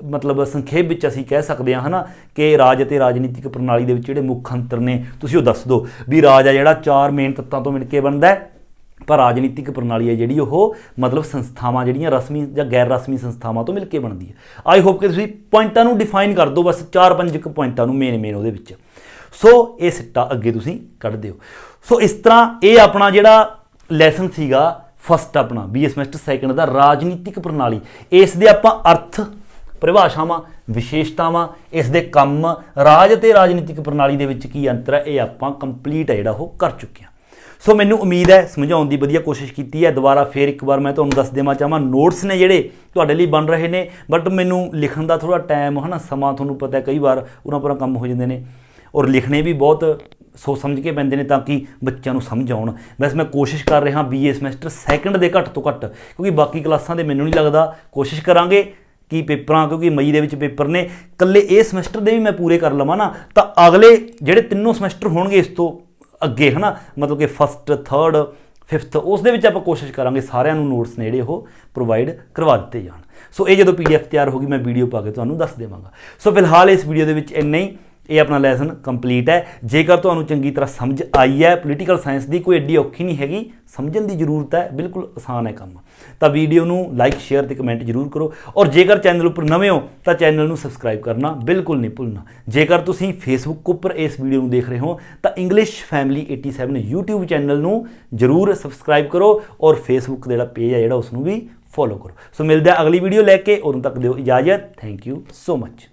[SPEAKER 1] ਮਤਲਬ ਸੰਖੇਪ ਵਿੱਚ ਅਸੀਂ ਕਹਿ ਸਕਦੇ ਹਾਂ ਹਨਾ ਕਿ ਰਾਜ ਅਤੇ ਰਾਜਨੀਤਿਕ ਪ੍ਰਣਾਲੀ ਦੇ ਵਿੱਚ ਜਿਹੜੇ ਮੁੱਖ ਅੰਤਰ ਨੇ, ਤੁਸੀਂ ਉਹ ਦੱਸ ਦਿਓ ਵੀ ਰਾਜ ਆ ਜਿਹੜਾ ਚਾਰ ਮੇਨ ਤੱਤਾਂ ਤੋਂ ਮਿਲ ਕੇ ਬਣਦਾ ਹੈ। ਪਰ ਰਾਜਨੀਤਿਕ ਪ੍ਰਣਾਲੀ ਹੈ ਜਿਹੜੀ ਉਹ ਮਤਲਬ ਸੰਸਥਾਵਾਂ ਜਿਹੜੀਆਂ ਰਸਮੀ ਜਾਂ ਗੈਰ ਰਸਮੀ ਸੰਸਥਾਵਾਂ ਤੋਂ ਮਿਲ ਕੇ ਬਣਦੀ ਹੈ। ਆਈ ਹੋਪ ਕਿ ਤੁਸੀਂ ਪੁਆਇੰਟਾਂ ਨੂੰ ਡਿਫਾਈਨ ਕਰ ਦਿਓ, ਬਸ ਚਾਰ ਪੰਜ ਕੁ ਪੁਆਇੰਟਾਂ ਨੂੰ ਮੇਨ ਮੇਨ ਉਹਦੇ ਵਿੱਚ। ਸੋ ਇਹ ਸਿੱਟਾ ਅੱਗੇ ਤੁਸੀਂ ਕੱਢ ਦਿਓ। ਸੋ ਇਸ ਤਰ੍ਹਾਂ ਇਹ ਆਪਣਾ ਜਿਹੜਾ ਲੈਸਨ ਸੀਗਾ ਫਸਟ ਆਪਣਾ ਬੀਏ ਸਮੈਸਟਰ ਸੈਕੰਡ ਦਾ ਰਾਜਨੀਤਿਕ ਪ੍ਰਣਾਲੀ। ਇਸ ਦੇ ਆਪਾਂ ਅਰਥ, ਪਰਿਭਾਸ਼ਾਵਾਂ, ਵਿਸ਼ੇਸ਼ਤਾਵਾਂ, ਇਸ ਦੇ ਕੰਮ, ਰਾਜ ਅਤੇ ਰਾਜਨੀਤਿਕ ਪ੍ਰਣਾਲੀ ਦੇ ਵਿੱਚ ਕੀ ਅੰਤਰ ਹੈ, ਇਹ ਆਪਾਂ ਕੰਪਲੀਟ ਹੈ ਜਿਹੜਾ ਉਹ ਕਰ ਚੁੱਕੇ ਹਾਂ। ਸੋ ਮੈਨੂੰ ਉਮੀਦ ਹੈ, ਸਮਝਾਉਣ ਦੀ ਵਧੀਆ ਕੋਸ਼ਿਸ਼ ਕੀਤੀ ਹੈ। ਦੁਬਾਰਾ ਫੇਰ ਇੱਕ ਵਾਰ ਮੈਂ ਤੁਹਾਨੂੰ ਦੱਸ ਦੇਵਾਂ ਚਾਹਾਂ ਨੋਟਸ ਨੇ ਜਿਹੜੇ ਤੁਹਾਡੇ ਲਈ ਬਣ ਰਹੇ ਨੇ ਬਟ ਮੈਨੂੰ ਲਿਖਣ ਦਾ ਥੋੜਾ ਟਾਈਮ ਹਨਾ, ਸਮਾਂ ਤੁਹਾਨੂੰ ਪਤਾ ਹੈ, ਕਈ ਵਾਰ ਉਹਨਾਂ ਪਰ ਕੰਮ ਹੋ ਜਾਂਦੇ ਨੇ। ਔਰ ਲਿਖਣੇ ਵੀ ਬਹੁਤ ਸੋਚ ਸਮਝ ਕੇ ਪੈਂਦੇ ਨੇ ਤਾਂ ਕਿ ਬੱਚਿਆਂ ਨੂੰ ਸਮਝ ਆਉਣ ਵੈਸੇ ਮੈਂ ਕੋਸ਼ਿਸ਼ ਕਰ ਰਿਹਾ ਬੀਏ ਸਮੈਸਟਰ ਸੈਕੰਡ ਦੇ ਘੱਟ ਤੋਂ ਘੱਟ, ਕਿਉਂਕਿ ਬਾਕੀ ਕਲਾਸਾਂ ਦੇ ਮੈਨੂੰ ਨਹੀਂ ਲੱਗਦਾ। ਕੋਸ਼ਿਸ਼ ਕਰਾਂਗੇ ਕਿ ਪੇਪਰਾਂ, ਕਿਉਂਕਿ ਮਈ ਦੇ ਵਿੱਚ ਪੇਪਰ ਨੇ ਕੱਲੇ ਇਹ ਸਮੈਸਟਰ ਦੇ ਵੀ ਮੈਂ ਪੂਰੇ ਕਰ ਲਵਾਂ ਨਾ, ਤਾਂ ਅਗਲੇ ਜਿਹੜੇ ਤਿੰਨੋਂ ਸਮੈਸਟਰ ਹੋਣਗੇ ਇਸ ਤੋਂ ਅੱਗੇ, ਹਨਾ? ਮਤਲਬ ਕਿ ਫਸਟ ਥਰਡ ਫਿਫਥ ਉਸ ਦੇ ਵਿੱਚ ਆਪਾਂ ਕੋਸ਼ਿਸ਼ ਕਰਾਂਗੇ ਸਾਰਿਆਂ ਨੂੰ ਨੋਟਸ ਨੇ ਜਿਹੜੇ ਉਹ ਪ੍ਰੋਵਾਈਡ ਕਰਵਾ ਦਿੱਤੇ ਜਾਣ। ਸੋ ਇਹ ਜਦੋਂ ਪੀਡੀਐਫ ਤਿਆਰ ਹੋ ਗਈ, ਮੈਂ ਵੀਡੀਓ ਪਾ ਕੇ ਤੁਹਾਨੂੰ ਦੱਸ ਦੇਵਾਂਗਾ। ਸੋ ਫਿਲਹਾਲ ਇਸ ਵੀਡੀਓ ਦੇ ਵਿੱਚ ਇੰਨਾ ਹੀ। ਇਹ ਆਪਣਾ ਲੈਸਨ ਕੰਪਲੀਟ ਹੈ। ਜੇਕਰ ਤੁਹਾਨੂੰ ਚੰਗੀ ਤਰ੍ਹਾਂ ਸਮਝ ਆਈ ਹੈ ਪੋਲੀਟੀਕਲ ਸਾਇੰਸ ਦੀ ਕੋਈ ਐਡੀ ਔਖੀ ਨਹੀਂ ਹੈਗੀ, ਸਮਝਣ ਦੀ ਜ਼ਰੂਰਤ ਹੈ, ਬਿਲਕੁਲ ਆਸਾਨ ਹੈ ਕੰਮ। ਤਾਂ ਵੀਡੀਓ ਨੂੰ ਲਾਈਕ ਸ਼ੇਅਰ ਤੇ ਕਮੈਂਟ ਜ਼ਰੂਰ ਕਰੋ। ਔਰ ਜੇਕਰ ਚੈਨਲ ਉੱਪਰ ਨਵੇਂ ਹੋ, ਤਾਂ ਚੈਨਲ ਨੂੰ ਸਬਸਕ੍ਰਾਈਬ ਕਰਨਾ ਬਿਲਕੁਲ ਨਹੀਂ ਭੁੱਲਣਾ। ਜੇਕਰ ਤੁਸੀਂ ਫੇਸਬੁੱਕ ਉੱਪਰ ਇਸ ਵੀਡੀਓ ਨੂੰ ਦੇਖ ਰਹੇ ਹੋ, ਤਾਂ ਇੰਗਲਿਸ਼ ਫੈਮਿਲੀ 87 YouTube ਚੈਨਲ ਨੂੰ ਜ਼ਰੂਰ ਸਬਸਕ੍ਰਾਈਬ ਕਰੋ ਔਰ ਫੇਸਬੁੱਕ ਦਾ ਜਿਹੜਾ ਪੇਜ ਹੈ, ਜਿਹੜਾ ਉਸ ਨੂੰ ਵੀ ਫੋਲੋ ਕਰੋ। ਸੋ ਮਿਲਦੇ ਹਾਂ ਅਗਲੀ ਵੀਡੀਓ ਲੈ ਕੇ। ਉਦੋਂ ਤੱਕ ਦਿਓ ਇਜਾਜ਼ਤ। Thank you so much